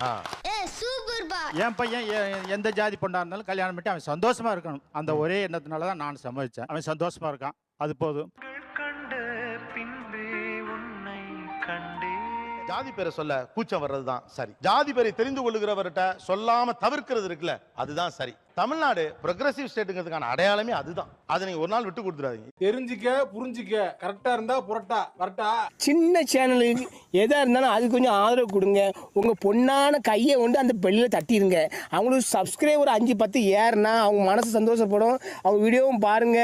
Speaker 41: என் பையன் எந்த ஜாதி பொண்ணா இருந்தாலும் கல்யாணம் பண்ணி அவன் சந்தோஷமா இருக்கணும். அந்த ஒரே எண்ணத்தினால தான் நான் சம்மதிச்சேன். அவன் சந்தோஷமா இருக்கான். அது போதும்.
Speaker 12: ஜாதி பேரை சொல்ல கூச்சம் வர்றதுதான் சரி. ஜாதி பேரை தெரிந்து கொள்ளுகிறவர்கிட்ட சொல்லாம தவிர்க்கிறது இருக்குல்ல அதுதான் சரி. தமிழ்நாடு progressive ஸ்டேட்டுங்கிறதுக்கான அடையாளமே அதுதான். அதை நீங்க ஒரு நாள் விட்டு கொடுத்துறாதீங்க
Speaker 44: தெரிஞ்சுக்க புரிஞ்சுக்க கரெக்டா இருந்தா புரட்டா வரட்டா.
Speaker 45: சின்ன சேனலுக்கு எதா இருந்தாலும் அது கொஞ்சம் ஆதரவு கொடுங்க. உங்க பொண்ணான கையை கொண்டு அந்த பெல்லில் தட்டிடுங்க. அவங்களுக்கு சப்ஸ்கிரைபர் அஞ்சு பத்து ஏறுனா அவங்க மனசு சந்தோஷப்படும். அவங்க வீடியோவும் பாருங்க.